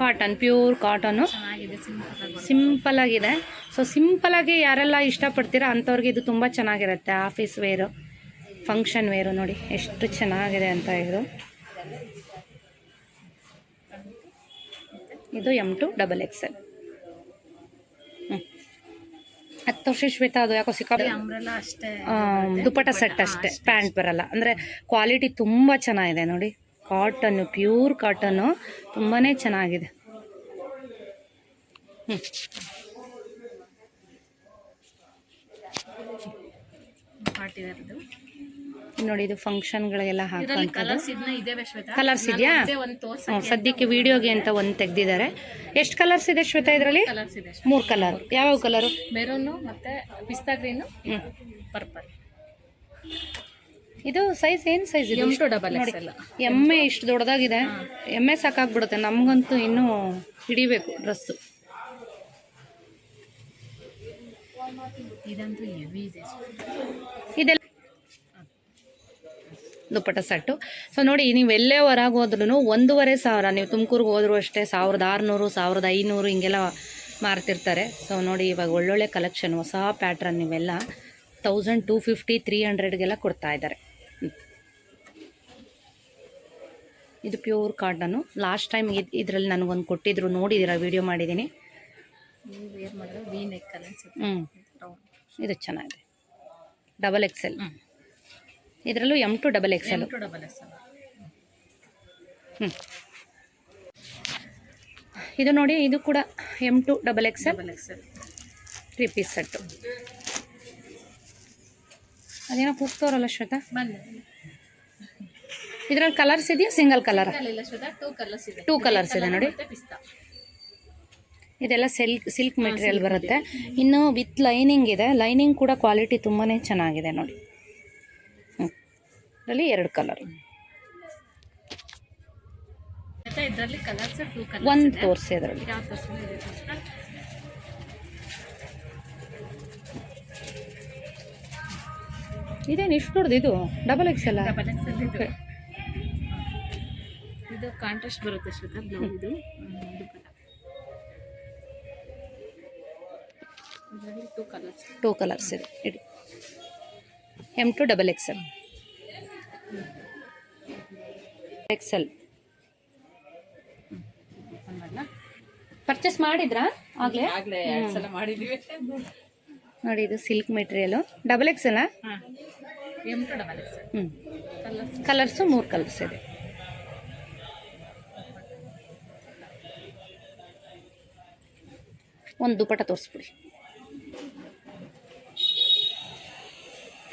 ಕಾಟನ್ ಪ್ಯೂರ್ ಕಾಟನು ಸಿಂಪಲ್ ಆಗಿದೆ. ಸೊ ಸಿಂಪಲ್ ಆಗಿ ಯಾರೆಲ್ಲ ಇಷ್ಟಪಡ್ತೀರಾ ಅಂಥವ್ರಿಗೆ ಇದು ತುಂಬ ಚೆನ್ನಾಗಿರುತ್ತೆ. ಆಫೀಸ್ ವೇರು ಫಂಕ್ಷನ್ ವೇರು ನೋಡಿ. ಎಷ್ಟು ಚೆನ್ನಾಗಿದೆ ಅಂತ ಇದು. ಇದು ಎಂ ಟು ಡಬಲ್ ಎಕ್ಸೆಲ್ ಹತ್ತು ವರ್ಷ ಶ್ವೇತಾ ಅದು ಯಾಕೋ ಸಿಕ್ಕ ದುಪ್ಪಟ ಸೆಟ್ ಅಷ್ಟೇ. ಪ್ಯಾಂಟ್ ಬರಲ್ಲ. ಅಂದರೆ ಕ್ವಾಲಿಟಿ ತುಂಬ ಚೆನ್ನಾಗಿದೆ ನೋಡಿ. ಕಾಟನ್ನು ಪ್ಯೂರ್ ಕಾಟನ್ನು ತುಂಬಾ ಚೆನ್ನಾಗಿದೆ. ಹ್ಞೂ ನೋಡಿ ಇದು ಫಂಕ್ಷನ್ಗಳಿಗೆಲ್ಲ ಹಾಕಂತ ಕಲರ್ಸ್ ಇದೆಯಾ? ಸದ್ಯಕ್ಕೆ ವಿಡಿಯೋಗೆ ಅಂತ ಒಂದು ತೆಗ್ದಿದ್ದಾರೆ. ಎಷ್ಟು ಕಲರ್ಸ್ ಇದೆ ಶ್ವೇತಾ ಇದರಲ್ಲಿ? ಮೂರು ಕಲರ್ ಯಾವ್ಯಾವ ಕಲರ್ ಮೆರೂನು ಮತ್ತೆ ಪಿಸ್ತಾ ಗ್ರೀನು ಪರ್ಪಲ್ ಇದು ಸೈಜ್ ಏನು ಸೈಜ್ ಇದೆ? ಡಬಲ್ ಎಮ್ಮೆ ಇಷ್ಟು ದೊಡ್ಡದಾಗಿದೆ. ಎಮ್ಮೆ ಸಾಕಾಗ್ಬಿಡುತ್ತೆ. ನಮಗಂತೂ ಇನ್ನೂ ಹಿಡಿಬೇಕು ಡ್ರೆಸ್ಸು. ಇದಂತೂ ಹೆವಿ ಇದೆ ಇದೆಲ್ಲ ದುಪ್ಪಟ್ಟ ಸೆಟ್ಟು. ಸೊ ನೋಡಿ ನೀವು ಎಲ್ಲೇ ಹೊರಗೆ ಹೋದ್ರೂ ಒಂದೂವರೆ ಸಾವಿರ ನೀವು ತುಮಕೂರಿಗೆ ಹೋದರೂ ಅಷ್ಟೇ ಸಾವಿರದ ಆರುನೂರು ಸಾವಿರದ ಐನೂರು ಹಿಂಗೆಲ್ಲ ಮಾರ್ತಿರ್ತಾರೆ. ಸೊ ನೋಡಿ ಇವಾಗ ಒಳ್ಳೊಳ್ಳೆ ಕಲೆಕ್ಷನ್ ಹೊಸ ಪ್ಯಾಟ್ರನ್ ಇವೆಲ್ಲ. ತೌಸಂಡ್ ಟೂ ಫಿಫ್ಟಿ ತ್ರೀ ಹಂಡ್ರೆಡ್ಗೆಲ್ಲ ಕೊಡ್ತಾ ಇದ್ದಾರೆ. ಇದು ಪ್ಯೂರ್ ಕಾಟನು ಲಾಸ್ಟ್ ಟೈಮ್ ಇದರಲ್ಲಿ ನನಗೊಂದು ಕೊಟ್ಟಿದ್ರು ನೋಡಿದ್ದೀರಾ ವಿಡಿಯೋ ಮಾಡಿದ್ದೀನಿ. ಹ್ಞೂ ಇದು ಚೆನ್ನಾಗಿದೆ. ಡಬಲ್ ಎಕ್ಸೆಲ್ ಇದರಲ್ಲೂ M to double X L double S ಹ್ಞೂ ಇದು ನೋಡಿ ಇದು ಕೂಡ M to double X double XL three piece set ಅದೇನೋ ಕೂಗ್ತವ್ರಲ್ಲ ಶ್ವೇತಾ? ಇದ್ರಲ್ಲಿ ಕಲರ್ಸ್ ಇದೆಯಾ? ಸಿಂಗಲ್ ಕಲರ್ ಟೂ ಕಲರ್ಸ್ ಇದೆ. ನೋಡಿ. ಇದೆಲ್ಲ ಸಿಲ್ಕ್ ಸಿಲ್ಕ್ ಮೆಟೀರಿಯಲ್ ಬರುತ್ತೆ. ಇನ್ನು ವಿತ್ ಲೈನಿಂಗ್ ಇದೆ. ಲೈನಿಂಗ್ ಕೂಡ ಕ್ವಾಲಿಟಿ ತುಂಬಾ ಚೆನ್ನಾಗಿದೆ ನೋಡಿ. ಇದರಲ್ಲಿ ಎರಡು ಕಲರ್. ಒಂದು ತೋರಿಸಿ ಅದರಲ್ಲಿ? ಇದೇನು ಇಷ್ಟು ದೊಡ್ಡದು ಇದು? ಡಬಲ್ ಎಕ್ಸ್ ಎಕ್ಸೆಲ್ ಇದು. ಕಾಂಟ್ರಾಸ್ಟ್ ಬರುತ್ತೆ ಶ್ವೇತಾ ಬ್ಲೌಸ್ ಇದು. ಟೂ ಕಲರ್ಸ್ ಟೂ ಕಲರ್ಸ್ ಇದೆ. ಇಡಿ. M to double XL XL purchase ಮಾಡಿದ್ರಾ? ಆಗ್ಲೇ? ಆಗ್ಲೇ ಎರಡು ಸಲ ಮಾಡಿದೀವಿ. ನೋಡಿ ಇದು ಸಿಲ್ಕ್ ಮೆಟೀರಿಯಲ್ ಡಬಲ್ ಎಕ್ಸೆಲ್ ಹಾಂ. ಎಂ ಡಬಲ್ ಎಕ್ಸೆಲ್ ಹ್ಞೂ ಕಲರ್ಸ್ ಕಲರ್ಸು ಮೂರು ಕಲರ್ಸ್ ಇದೆ. ಒಂದು ದುಪಟ ತೋರಿಸ್ಬಿಡಿ.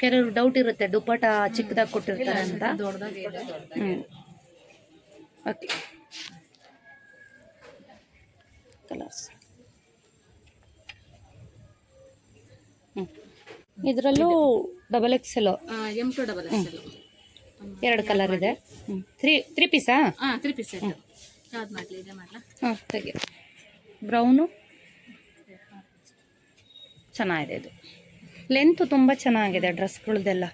ಕೆಲವರು ಡೌಟ್ ಇರುತ್ತೆ ದುಪ್ಪಟ ಚಿಕ್ಕದಾಗಿ ಕೊಟ್ಟಿರ್ತಾರೆ ಅಂತ. ಹ್ಞೂ ಓಕೆ ಕಲರ್ಸ್ ಹ್ಞೂ ಇದರಲ್ಲೂ double XL M to double XL ಎರಡು ಕಲರ್ ಇದೆ. ಹ್ಞೂ ತ್ರೀ ತ್ರೀ ಪೀಸಾ ಹಾಂ ತ್ರೀ ಪೀಸ್ ಸೆಟ್ ಯಾವ್ದು ಮಾಡಲಿ ಇದೆ ಮಾಡಲಾ? ಹಾಂ ತೆಗಿ ಬ್ರೌನು ಚೆನ್ನಾಗಿದೆ ಇದು. ಲೆಂತು ತುಂಬ ಚೆನ್ನಾಗಿದೆ ಡ್ರೆಸ್ಗಳದ್ದೆಲ್ಲ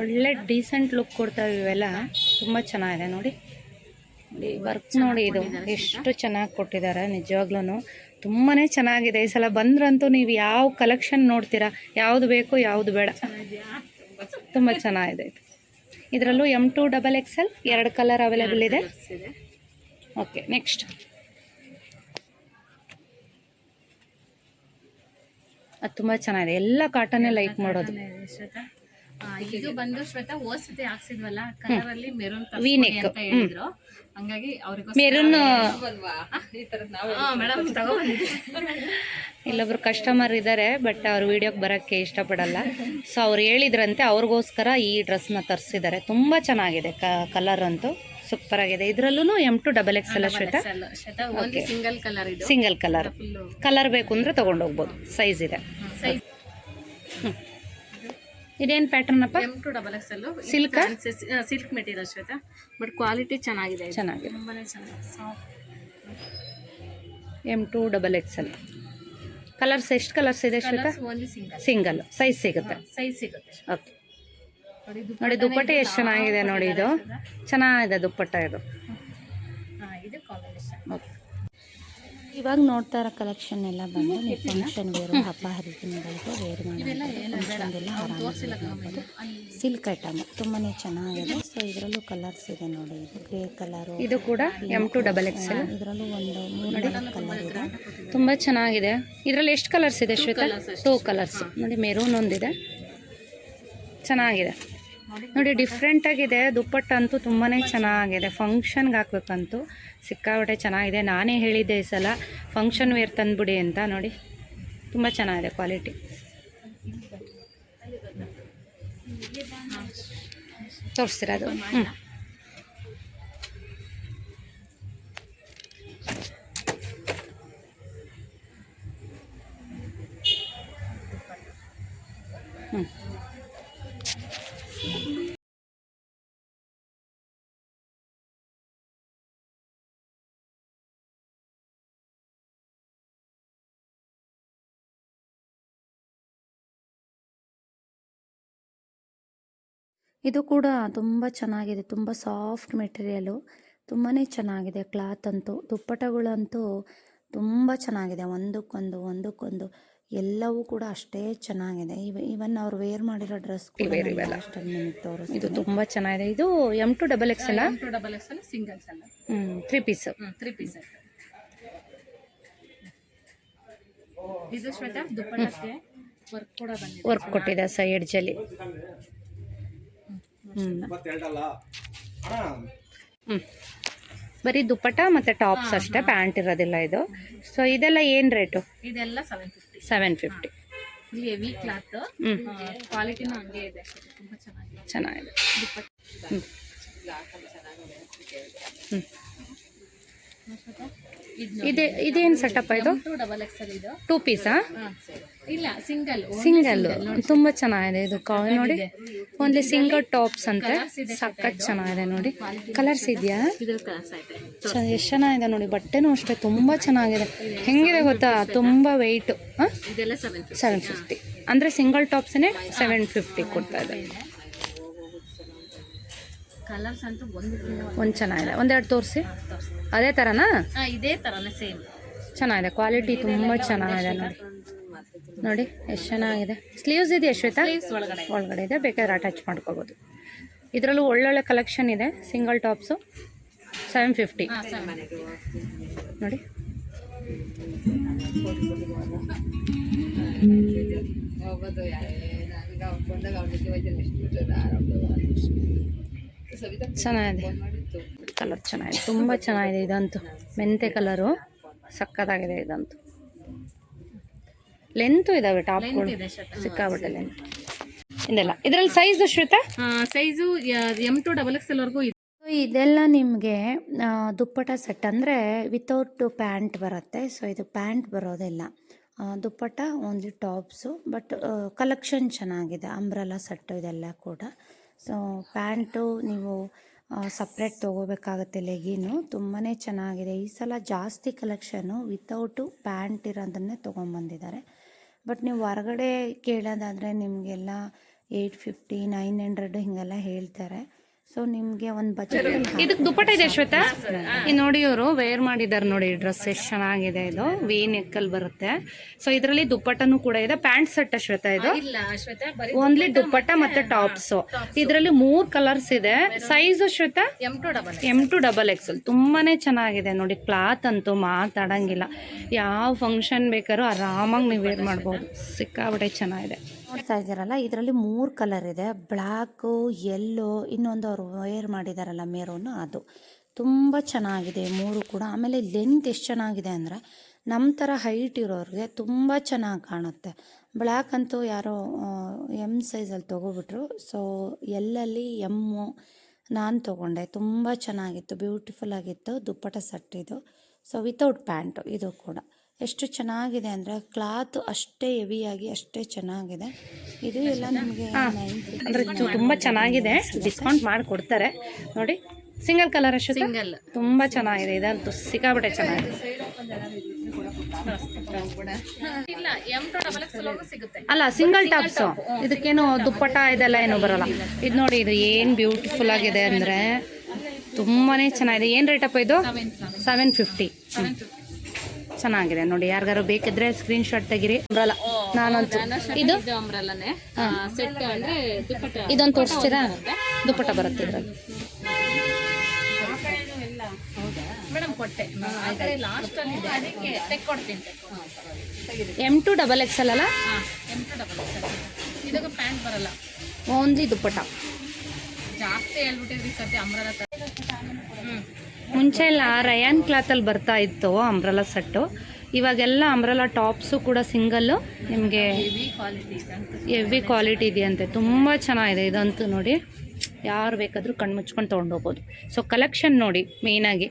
ಒಳ್ಳೆ ಡೀಸೆಂಟ್ ಲುಕ್ ಕೊಡ್ತಾವೆ ಇವೆಲ್ಲ. ತುಂಬ ಚೆನ್ನಾಗಿದೆ ನೋಡಿ. ನೋಡಿ ವರ್ಕ್ ನೋಡಿ ಇದು. ಎಷ್ಟು ಚೆನ್ನಾಗಿ ಕೊಟ್ಟಿದ್ದಾರೆ ನಿಜವಾಗ್ಲೂ ತುಂಬಾ ಚೆನ್ನಾಗಿದೆ. ಈ ಸಲ ಬಂದ್ರಂತೂ ನೀವು ಯಾವ ಕಲೆಕ್ಷನ್ ನೋಡ್ತೀರಾ? ಯಾವುದು ಬೇಕು ಯಾವುದು ಬೇಡ. ತುಂಬ ಚೆನ್ನಾಗಿದೆ ಇದು. ಇದರಲ್ಲೂ M to double X L ಎರಡು ಕಲರ್ ಅವೈಲೇಬಲ್ ಇದೆ. ಓಕೆ ನೆಕ್ಸ್ಟ್ ಅದು ತುಂಬ ಚೆನ್ನಾಗಿದೆ. ಎಲ್ಲ ಕಾಟನ್ನೇ ಲೈಕ್ ಮಾಡೋದು. ಇದು ಬಂದು ಶ್ವೇತಾ ಓಸತಿ ಸತಿ ಹಾಕ್ಸಿದ್ವಲ್ಲ ಕಲರ್ ಅಲ್ಲಿ ಮೆರೂನ್ neck. ಅಂತ ಹೇಳಿದ್ರು. ಹಂಗಾಗಿ ಅವ್ರಿಗೋಸ್ಕರ ಮೆರೂನ್ ಈ ತರದ್ ನಾವೇ ಮೇಡಮ್ ಇಲ್ಲೊಬ್ರು ಕಸ್ಟಮರ್ ಇದ್ದಾರೆ ಬಟ್ ಅವ್ರ ವಿಡಿಯೋಗೆ ಬರೋಕ್ಕೆ ಇಷ್ಟಪಡಲ್ಲ. ಸೊ ಅವ್ರು ಹೇಳಿದ್ರಂತೆ ಅವ್ರಿಗೋಸ್ಕರ ಈ ಡ್ರೆಸ್ನ ತರಿಸಿದ್ದಾರೆ. ತುಂಬ ಚೆನ್ನಾಗಿದೆ ಕಲರ್ ಅಂತೂ. ಸೂಪರ್ ಆಗಿದೆ. ಇದರಲ್ಲೂ ಎಂ ಟು ಡಬಲ್ ಎಕ್ಸ್ ಎಲ್ಲ ಶ್ವೇತಾ? ಸಿಂಗಲ್ ಕಲರ್ ಇದು. ಸಿಂಗಲ್ ಕಲರ್ ಕಲರ್ ಬೇಕು ಅಂದರೆ ತೊಗೊಂಡೋಗ್ಬೋದು. ಸೈಜ್ ಇದೆ. ಇದೇನ್ ಪ್ಯಾಟರ್ನ್ ಅಪ್ಪ? M to double X L silk? Silk material Shweta. But quality ಚೆನ್ನಾಗಿದೆ ಚೆನ್ನಾಗಿದೆ. ತುಂಬಾನೇ ಚೆನ್ನಾಗಿದೆ. M to double X L colours ಎಷ್ಟು ಕಲರ್ಸ್ ಇದೆ Shweta? Only single single size ಸಿಗುತ್ತೆ. ಸೈಜ್ ಸಿಗುತ್ತೆ. ಓಕೆ ನೋಡಿ ದುಪ್ಪಟ್ಟೆ ಎಷ್ಟು ಚೆನ್ನಾಗಿದೆ ನೋಡಿ ಇದು. ಚೆನ್ನಾಗಿದೆ ದುಪ್ಪಟ್ಟ ಇದು. ಇವಾಗ ನೋಡ್ತಾ ಇರೋ ಕಲೆಕ್ಷನ್ ಎಲ್ಲ ಬಂದು ನೀವು ಫಂಕ್ಷನ್ ವೇರು ಹಬ್ಬ ಹರಿದಿನಗಳಿಗೆ ವೇರ್ ಮಾಡಬಹುದು ಸಿಲ್ಕ್ ಐಟಮ್ ತುಂಬಾನೇ ಚೆನ್ನಾಗಿದೆ. ಸೊ ಇದರಲ್ಲೂ ಕಲರ್ಸ್ ಇದೆ ನೋಡಿ ಇದು. ಗ್ರೇ ಕಲರ್ ಇದು ಕೂಡ ಎಂ ಟು ಡಬಲ್ ಎಕ್ಸ್ ಇದರಲ್ಲೂ ಒಂದು ಮೂರು ಕಲರ್ ಇದೆ. ತುಂಬಾ ಚೆನ್ನಾಗಿದೆ. ಇದರಲ್ಲಿ ಎಷ್ಟು ಕಲರ್ಸ್ ಇದೆ ಶ್ವೇತಾ? ಟೂ ಕಲರ್ಸ್ ನೋಡಿ ಮೆರೂನ್ ಒಂದಿದೆ. ಚೆನ್ನಾಗಿದೆ. ನೋಡಿ ಡಿಫ್ರೆಂಟ್ ಆಗಿದೆ. ದುಪ್ಪಟ್ಟ ಅಂತೂ ತುಂಬಾ ಚೆನ್ನಾಗಿದೆ. ಫಂಕ್ಷನ್ಗೆ ಹಾಕ್ಬೇಕಂತೂ ಸಿಕ್ಕಾಪಟ್ಟೆ ಚೆನ್ನಾಗಿದೆ. ನಾನೇ ಹೇಳಿದ್ದೆ ಈ ಸಲ ಫಂಕ್ಷನ್ ವೇರ್ ತಂದ್ಬಿಡಿ ಅಂತ ನೋಡಿ. ತುಂಬ ಚೆನ್ನಾಗಿದೆ ಕ್ವಾಲಿಟಿ ತೋರಿಸ್ತೀರಾ ಅದು? ಹ್ಞೂ ಹ್ಞೂ ಇದು ಕೂಡ ತುಂಬ ಚೆನ್ನಾಗಿದೆ ತುಂಬ ಸಾಫ್ಟ್ ಮೆಟೀರಿಯಲು ತುಂಬಾ ಚೆನ್ನಾಗಿದೆ ಕ್ಲಾತ್ ಅಂತೂ ದುಪ್ಪಟಗಳಂತೂ ತುಂಬ ಚೆನ್ನಾಗಿದೆ ಒಂದಕ್ಕೊಂದು ಒಂದಕ್ಕೊಂದು ಎಲ್ಲವೂ ಕೂಡ ಅಷ್ಟೇ ಚೆನ್ನಾಗಿದೆ. ಇವ ಇವನ್ ಅವ್ರು ವೇರ್ ಮಾಡಿರೋ ಡ್ರೆಸ್ ಇದು ತುಂಬ ಚೆನ್ನಾಗಿದೆ. ಇದು ಎಂ ಟು ಡಬಲ್ ಎಕ್ಸ್ ಅಲ್ಲ? ಟು ಡಬಲ್ ಎಕ್ಸ್ ಅಲ್ಲಿ single colour three piece three piece ಇದು ಶ್ವೇತಾ ವರ್ಕ್ ಕೂಡ ಬಂದಿದೆ ವರ್ಕ್ ಕೊಟ್ಟಿದೆ ಸೈಡ್ ಜಲ್ಲಿ. ಹ್ಮ್. ಹ್ಮ್. ಬರೀ ದುಪ್ಪಟ ಮತ್ತೆ ಟಾಪ್ಸ್ ಅಷ್ಟೇ ಪ್ಯಾಂಟ್ ಇರೋದಿಲ್ಲ ಇದು. ಸೊ ಇದೆಲ್ಲ ಏನು ರೇಟು? ಇದೆಲ್ಲ ಸೆವೆನ್ ಫಿಫ್ಟಿ ಸೆವೆನ್ ಫಿಫ್ಟಿ ಇಲ್ಲಿ ಹೆವಿ ಕ್ಲಾತ್ ಕ್ವಾಲಿಟಿನೂ ಹಂಗೆ ಇದೆ. ತುಂಬಾ ಚೆನ್ನಾಗಿದೆ. ಚೆನ್ನಾಗಿದೆ. ಹ್ಞೂ ಇದೆ ಇದೇನು ಸೆಟಪ್ ಇದು? ಟು ಡಬಲ್ ಎಕ್ಸ್ ಅಲ್ಲಿ ಇದು. ಟೂ ಪೀಸಾ. ಇಲ್ಲ ಸಿಂಗಲ್ ಸಿಂಗಲ್ ತುಂಬಾ ಚೆನ್ನಾಗಿದೆ ಇದು ಕಾವ್ ನೋಡಿ. ಓನ್ಲಿ ಸಿಂಗಲ್ ಟಾಪ್ಸ್ ಅಂತೆ. ಸಖತ್ ಚೆನ್ನಾಗಿದೆ ನೋಡಿ. ಕಲರ್ಸ್ ಇದೆಯಾ? ಎಷ್ಟು ಚೆನ್ನಾಗಿದೆ ನೋಡಿ. ಬಟ್ಟೆನೂ ಅಷ್ಟೇ ತುಂಬ ಚೆನ್ನಾಗಿದೆ. ಹೆಂಗಿದೆ ಗೊತ್ತಾ? ತುಂಬ ವೆಯ್ಟು ಇದೆಲ್ಲ ಸೆವೆನ್ ಫಿಫ್ಟಿ ಸೆವೆನ್ ಫಿಫ್ಟಿ ಅಂದರೆ ಸಿಂಗಲ್ ಟಾಪ್ಸೇ ಸೆವೆನ್ ಫಿಫ್ಟಿ ಕೊಡ್ತಾ ಇದೆ. ಕಲರ್ಸ್ ಅಂತೂ ಒಂದು ಒಂದು ಚೆನ್ನಾಗಿದೆ. ಒಂದೆರಡು ತೋರಿಸಿ. ಅದೇ ಥರನಾ ಹಾ ಇದೇ ಥರನೇ ಸೇಮ್ ಚೆನ್ನಾಗಿದೆ. ಕ್ವಾಲಿಟಿ ತುಂಬ ಚೆನ್ನಾಗಿದೆ ನೋಡಿ. ನೋಡಿ ಎಷ್ಟು ಚೆನ್ನಾಗಿದೆ. ಸ್ಲೀವ್ಸ್ ಇದೆಯಾ ಶ್ವೇತಾ? ಒಳಗಡೆ. ಒಳಗಡೆ ಇದೆ. ಬೇಕಾದ್ರೆ ಅಟ್ಯಾಚ್ ಮಾಡ್ಕೋಬೋದು. ಇದರಲ್ಲೂ ಒಳ್ಳೊಳ್ಳೆ ಕಲೆಕ್ಷನ್ ಇದೆ. ಸಿಂಗಲ್ ಟಾಪ್ಸು ಸೆವೆನ್ ಫಿಫ್ಟಿ ನೋಡಿ. ಚೆನ್ನಾಗಿದೆ. ಕಲರ್ ಚೆನ್ನಾಗಿದೆ. ತುಂಬ ಚೆನ್ನಾಗಿದೆ ಇದಂತೂ. ಮೆಂತೆ ಕಲರು ಸಕ್ಕತ್ತಾಗಿದೆ ಇದಂತೂ. ಲೆಂತು ಇದಾವೆ ಟಾಪ್ ಸಿಕ್ಕಾಬಿಟ್ಟೆ ಲೆಂತ್ ಇದೆಲ್ಲ. ಇದರಲ್ಲಿ size Shweta size M to double X L ವರ್ಗೂ ಇದೆ. ಇದೆಲ್ಲ ನಿಮಗೆ ದುಪ್ಪಟ ಸೆಟ್ ಅಂದರೆ ವಿತೌಟ್ ಪ್ಯಾಂಟ್ ಬರುತ್ತೆ. ಸೊ ಇದು ಪ್ಯಾಂಟ್ ಬರೋದಿಲ್ಲ. Dupatta only tops but collection ಚೆನ್ನಾಗಿದೆ. ಅಂಬ್ರಲ್ಲ ಸೆಟ್ಟು ಇದೆಲ್ಲ ಕೂಡ. ಸೊ ಪ್ಯಾಂಟು ನೀವು ಸಪ್ರೇಟ್ ತೊಗೋಬೇಕಾಗತ್ತೆ ಲೆಗಿನು ತುಂಬಾ ಚೆನ್ನಾಗಿದೆ. ಈ ಸಲ ಜಾಸ್ತಿ ಕಲೆಕ್ಷನ್ನು ವಿತೌಟು ಪ್ಯಾಂಟ್ ಇರೋದನ್ನೇ ತೊಗೊಂಬಂದಿದ್ದಾರೆ. ಬಟ್ ನೀವು ಹೊರಗಡೆ ಕೇಳೋದಾದರೆ ನಿಮಗೆಲ್ಲ ಏಯ್ಟ್ ಫಿಫ್ಟಿ ನೈನ್ ಹಂಡ್ರೆಡ್ ಹೀಗೆಲ್ಲ ಹೇಳ್ತಾರೆ. ಸೊ ನಿಮಗೆ ಒಂದು ಬಜೆಟ್ ಇದಕ್ಕೆ ದುಪ್ಪಟ್ಟ ಇದೆ ಶ್ವೇತಾ? ಈ ನೋಡಿ ಇವರು ವೇರ್ ಮಾಡಿದ್ದಾರೆ ನೋಡಿ ಡ್ರೆಸ್ ಎಷ್ಟು ಚೆನ್ನಾಗಿದೆ ಇದು. ವಿ ನೆಕ್ಕಲ್ಲಿ ಬರುತ್ತೆ. ಸೊ ಇದರಲ್ಲಿ ದುಪ್ಪಟ್ಟನು ಕೂಡ ಇದೆ. ಪ್ಯಾಂಟ್ ಸೆಟ್ ಶ್ವೇತಾ ಇದು? ಓನ್ಲಿ ದುಪ್ಪಟ್ಟ ಮತ್ತೆ ಟಾಪ್ಸ್ ಇದರಲ್ಲಿ ಮೂರ್ ಕಲರ್ಸ್ ಇದೆ. Size Shweta? M to double X to double XL ತುಂಬಾನೇ ಚೆನ್ನಾಗಿದೆ ನೋಡಿ. ಕ್ಲಾತ್ ಅಂತೂ ಮಾತಾಡಂಗಿಲ್ಲ. ಯಾವ ಫಂಕ್ಷನ್ ಬೇಕಾದ್ರೂ ಆರಾಮಾಗಿ ನೀವು ವೇರ್ ಮಾಡ್ಬೋದು. ಸಿಕ್ಕಾಬಿಟ್ಟೆ ಚೆನ್ನಾಗಿದೆ. ನೋಡ್ತಾ ಇದ್ದೀರಲ್ಲ, ಇದರಲ್ಲಿ ಮೂರು ಕಲರ್ ಇದೆ. ಬ್ಲ್ಯಾಕು ಯೆಲ್ಲೋ ಇನ್ನೊಂದು ಅವರು ವೇರ್ ಮಾಡಿದಾರಲ್ಲ ಮೇರೋನು ಅದು. ತುಂಬ ಚೆನ್ನಾಗಿದೆ ಮೂರು ಕೂಡ. ಆಮೇಲೆ ಲೆಂತ್ ಎಷ್ಟು ಚೆನ್ನಾಗಿದೆ ಅಂದರೆ ನಮ್ಮ ಥರ ಹೈಟ್ ಇರೋರಿಗೆ ತುಂಬ ಚೆನ್ನಾಗಿ ಕಾಣುತ್ತೆ. ಬ್ಲ್ಯಾಕ್ ಅಂತೂ ಯಾರೋ ಎಂ ಸೈಜಲ್ಲಿ ತೊಗೊಬಿಟ್ರು. ಸೊ ಎಲ್ಲಲ್ಲಿ ಎಮ್ಮು ನಾನು ತೊಗೊಂಡೆ. ತುಂಬ ಚೆನ್ನಾಗಿತ್ತು ಬ್ಯೂಟಿಫುಲ್ ಆಗಿತ್ತು ದುಪ್ಪಟ ಇದು ಸೊ ವಿತೌಟ್ ಪ್ಯಾಂಟು ಇದು ಕೂಡ. ಎಷ್ಟು ಚೆನ್ನಾಗಿದೆ ಅಂದರೆ ಕ್ಲಾತ್ ಅಷ್ಟೇ ಹೆವಿಯಾಗಿ ಅಷ್ಟೇ ಚೆನ್ನಾಗಿದೆ. ಇದು ಎಲ್ಲ ನಮಗೆ ಅಂದರೆ ತುಂಬ ಚೆನ್ನಾಗಿದೆ. ಡಿಸ್ಕೌಂಟ್ ಮಾಡಿ ಕೊಡ್ತಾರೆ ನೋಡಿ ಸಿಂಗಲ್ ಕಲರ್ ಅಷ್ಟು ಸಿಂಗಲ್ ತುಂಬಾ ಚೆನ್ನಾಗಿದೆ. ಇದಂತೂ ಸಿಕ್ಕಾಬಿಟ್ಟೆ ಚೆನ್ನಾಗಿದೆ. ಇಲ್ಲ M to double X L ವರ್ಗೂ ಸಿಗುತ್ತೆ. ಅಲ್ಲ ಸಿಂಗಲ್ ಟಾಪ್ಸು ಇದಕ್ಕೇನು ದುಪ್ಪಟ್ಟ ಇದೆಲ್ಲ ಏನು ಬರಲ್ಲ. ಇದು ನೋಡಿ ಇದು ಏನು ಬ್ಯೂಟಿಫುಲ್ ಆಗಿದೆ ಅಂದರೆ ತುಂಬಾ ಚೆನ್ನಾಗಿದೆ. ಏನು ರೇಟಪ್ಪ ಇದು? ಸೆವೆನ್ ಫಿಫ್ಟಿ ಚೆನ್ನಾಗಿದೆ. ನೋಡಿ ಯಾರಿಗಾರು ಬೇಕಿದ್ರೆ ಸ್ಕ್ರೀನ್ ಶಾಟ್ ತೆಗಿರಿ. ಅಂಬ್ರಲ್ಲ ನಾನಂತೂ ಇದು? ಇದು ಸೆಟ್ ಅಂದ್ರೆ ದುಪ್ಪಟ್ಟ. ಇದೊಂದು ತೋರಿಸ್ತೀರಾ ದುಪ್ಪಟ ಬರುತ್ತೆ. ಇದ್ರಲ್ಲಿ. ಅಲ್ಲಿ ಎಂ ಟು ಡಬಲ್ ಎಕ್ಸಲ್ ಅಲ್ಲ? ಹಾಂ M to double X L pant ಬರಲ್ಲ. ಓನ್ಲಿ ದುಪ್ಪಟ್ಟ. ಜಾಸ್ತಿ ಹೇಳ್ಬಿಟ್ಟಿದ್ರಿ ಸದ್ಯ ಅಂಬ್ರಲ್ಲ ಮುಂಚೆ ಎಲ್ಲ ರಯಾನ್ ಕ್ಲಾತಲ್ಲಿ ಬರ್ತಾ ಇತ್ತು ಅಂಬ್ರಲಾ ಸೆಟ್ಟು ಇವಾಗೆಲ್ಲ ಅಂಬ್ರಲಾ ಟಾಪ್ಸು ಕೂಡ ಸಿಂಗಲ್ಲು ನಿಮಗೆ ಹೆವಿ ಕ್ವಾಲಿಟಿ ಹೆವಿ ಕ್ವಾಲಿಟಿ ಇದೆಯಂತೆ. ತುಂಬ ಚೆನ್ನಾಗಿದೆ ಇದಂತೂ ನೋಡಿ. ಯಾರು ಬೇಕಾದರೂ ಕಣ್ಣು ಮುಚ್ಕೊಂಡು ತೊಗೊಂಡೋಗ್ಬೋದು ಸೊ ಕಲೆಕ್ಷನ್ ನೋಡಿ ಮೇಯ್ನಾಗಿ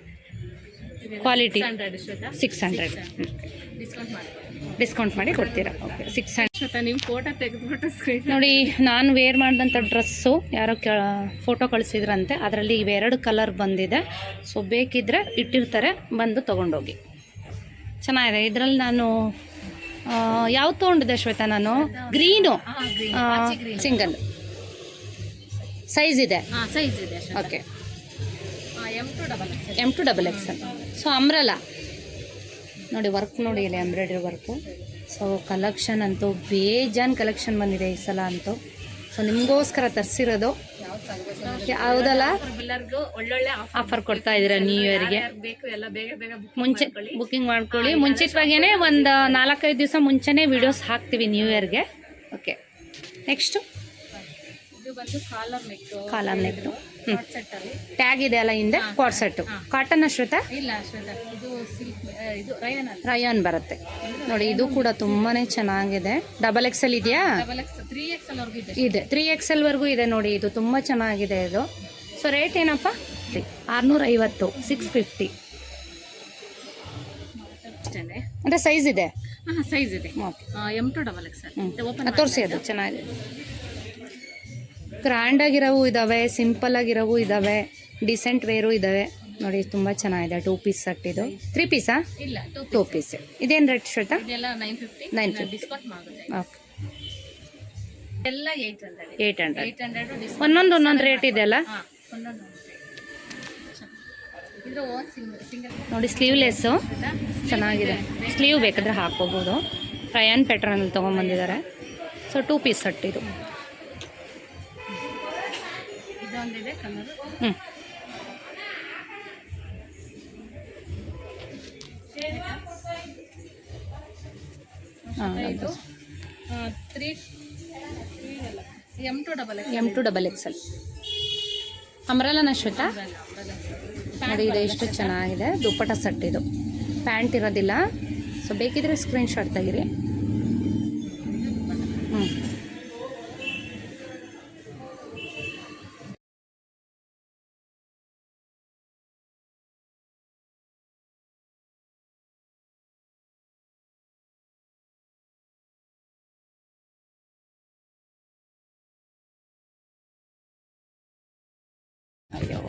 ಕ್ವಾಲಿಟಿ ಸಿಕ್ಸ್ ಹಂಡ್ರೆಡ್ ಡಿಸ್ಕೌಂಟ್ ಮಾಡಿ ಡಿಸ್ಕೌಂಟ್ ಮಾಡಿ ಕೊಡ್ತೀರಾ? ಓಕೆ ಸಿಕ್ಸ್ ಹಂಡ್ರೆಡ್ ಶ್ವೇತಾ ನೀವು ಫೋಟೋ ತೆಗೆದ್ಬಿಟ್ಟು ಸ್ಕ್ರೀನ್ ನೋಡಿ ನಾನು ವೇರ್ ಮಾಡಿದಂಥ ಡ್ರೆಸ್ಸು ಯಾರೋ ಕೆ ಫೋಟೋ ಕಳಿಸಿದ್ರಂತೆ. ಅದರಲ್ಲಿ ಇವೆರಡು ಕಲರ್ ಬಂದಿದೆ. ಸೊ ಬೇಕಿದ್ದರೆ ಇಟ್ಟಿರ್ತಾರೆ ಬಂದು ತೊಗೊಂಡೋಗಿ. ಚೆನ್ನಾಗಿದೆ. ಇದರಲ್ಲಿ ನಾನು ಯಾವ್ದು ತೊಗೊಂಡಿದ್ದೆ ಶ್ವೇತಾ ನಾನು? ಗ್ರೀನು ಸಿಂಗಲ್ ಸೈಜ್ ಇದೆ? ಸೈಜ್ ಇದೆ okay M to double X L so umbrella ನೋಡಿ ವರ್ಕ್ ನೋಡಿ ಇಲ್ಲಿ ಎಂಬ್ರಾಯ್ಡ್ರಿ ವರ್ಕು ಸೊ ಕಲೆಕ್ಷನ್ ಅಂತೂ ಬೇಜಾನ್ ಕಲೆಕ್ಷನ್ ಬಂದಿದೆ ಈ ಸಲ ಅಂತೂ. ಸೊ ನಿಮಗೋಸ್ಕರ ತರಿಸಿರೋದು. ಹೌದಲ್ಲ? ಎಲ್ಲರಿಗೂ ಒಳ್ಳೊಳ್ಳೆ ಆಫರ್ ಕೊಡ್ತಾ ಇದ್ದೀರಾ ನ್ಯೂ ಇಯರ್ಗೆ ಬೇಕು ಎಲ್ಲ ಬೇಗ ಮುಂಚೆ. ಬುಕ್ಕಿಂಗ್ ಮಾಡ್ಕೊಳ್ಳಿ. ಮುಂಚಿತವಾಗೇನೆ ಒಂದು ನಾಲ್ಕೈದು ದಿವಸ ಮುಂಚೆನೇ ವಿಡಿಯೋಸ್ ಹಾಕ್ತೀವಿ ನ್ಯೂ ಇಯರ್ಗೆ ಓಕೆ ನೆಕ್ಸ್ಟು ಇದು ಬಂದು ಕಾಲರ್ ನೆಕ್ ಕಾಲರ್ ಟ್ಯಾಗ್ ಇದೆ ಅಲ್ಲ ಹಿಂದೆ? ಕಾಟ್ ಸೆಟ್ಟು ಕಾಟನ್ ಅಶ್ವತ ಇಲ್ಲ ಅಶ್ವತ ಇದು ಸಿಲ್ಕ್ ಇದು ರಯಾನ್ ರಯಾನ್ ಬರುತ್ತೆ. ನೋಡಿ ಇದು ಕೂಡ ತುಂಬಾನೇ ಚೆನ್ನಾಗಿದೆ. ಡಬಲ್ ಎಕ್ಸ್ ಎಲ್ ಇದೆಯಾ? ಎಕ್ಸ್ ತ್ರೀ ಎಕ್ಸ್ ಎಲ್ ವರ್ಗೂ ಇದೆ. ಇದೆ. ಇದೆ ನೋಡಿ ಇದು ತುಂಬಾ ಚೆನ್ನಾಗಿದೆ ಇದು. ಸೊ ರೇಟ್ ಏನಪ್ಪ? ಆರ್ನೂರ ಐವತ್ತು ಸಿಕ್ಸ್ ಫಿಫ್ಟಿ ಅಂದ್ರೆ ಸೈಜ್ ಇದೆ? ಹಾಂ ಸೈಜ್ ಇದೆ. Okay M to double X L open ತೋರಿಸಿ ಅದು. ಚೆನ್ನಾಗಿದೆ ಗ್ರ್ಯಾಂಡ್ ಆಗಿರೋವು ಇದಾವೆ ಸಿಂಪಲ್ ಆಗಿರೋವು ಇದಾವೆ ಡಿಸೆಂಟ್ ವೇರು ಇದ್ದಾವೆ ನೋಡಿ ತುಂಬ ಚೆನ್ನಾಗಿದೆ. ಟೂ ಪೀಸ್ ಸೆಟ್ ಇದು. ತ್ರೀ ಪೀಸಾ ಇಲ್ಲ ಟು ಪೀಸ್ ಇದೇನು rate shirt nine fifty 950. Discount ಆಗುತ್ತೆ ಓಕೆ ಏಯ್ಟ್ ಹಂಡ್ರೆಡ್ ಒಂದೊಂದು ಒಂದೊಂದು ರೇಟ್ ಇದೆಯಲ್ಲ? ನೋಡಿ ಸ್ಲೀವ್ಲೆಸ್ಸು ಚೆನ್ನಾಗಿದೆ. ಸ್ಲೀವ್ ಬೇಕಾದ್ರೆ ಹಾಕ್ಕೋಬೋದು. ರಯಾನ್ ಪ್ಯಾಟ್ರನಲ್ಲಿ ತೊಗೊಂಬಂದಿದ್ದಾರೆ ಸೊ ಟೂ ಪೀಸ್ ಸಟ್ ಇದು. ಹ್ಞೂ ಇದು three M to double X M to double X L Shweta? Shweta ನೋಡಿ ಇದು ಎಷ್ಟು ಚೆನ್ನಾಗಿದೆ. ದುಪ್ಪಟ ಸಟ್ ಇದು. ಪ್ಯಾಂಟ್ ಇರೋದಿಲ್ಲ. ಸೊ ಬೇಕಿದ್ರೆ ಸ್ಕ್ರೀನ್ಶಾಟ್ ತೆಗಿರಿ.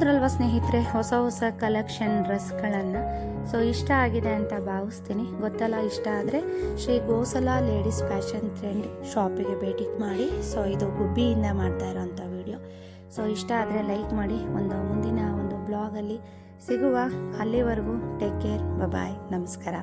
ನೋಡಿದ್ರಲ್ವ ಸ್ನೇಹಿತರೆ ಹೊಸ ಹೊಸ ಕಲೆಕ್ಷನ್ ಡ್ರೆಸ್ಗಳನ್ನು ಸೊ ಇಷ್ಟ ಆಗಿದೆ ಅಂತ ಭಾವಿಸ್ತೀನಿ. ಗೊತ್ತಲ್ಲ, ಇಷ್ಟ ಆದರೆ Shri Gosala ladies fashion trend ಶಾಪಿಗೆ ಭೇಟಿ ಮಾಡಿ. ಸೊ ಇದು ಗುಬ್ಬಿಯಿಂದ ಮಾಡ್ತಾ ಇರೋವಂಥ ವಿಡಿಯೋ ಸೊ ಇಷ್ಟ ಆದರೆ ಲೈಕ್ ಮಾಡಿ. ಒಂದು ಮುಂದಿನ ಒಂದು ಬ್ಲಾಗಲ್ಲಿ ಸಿಗುವ. ಅಲ್ಲಿವರೆಗೂ ಟೇಕ್ ಕೇರ್ ಬಾಯ್ ನಮಸ್ಕಾರ.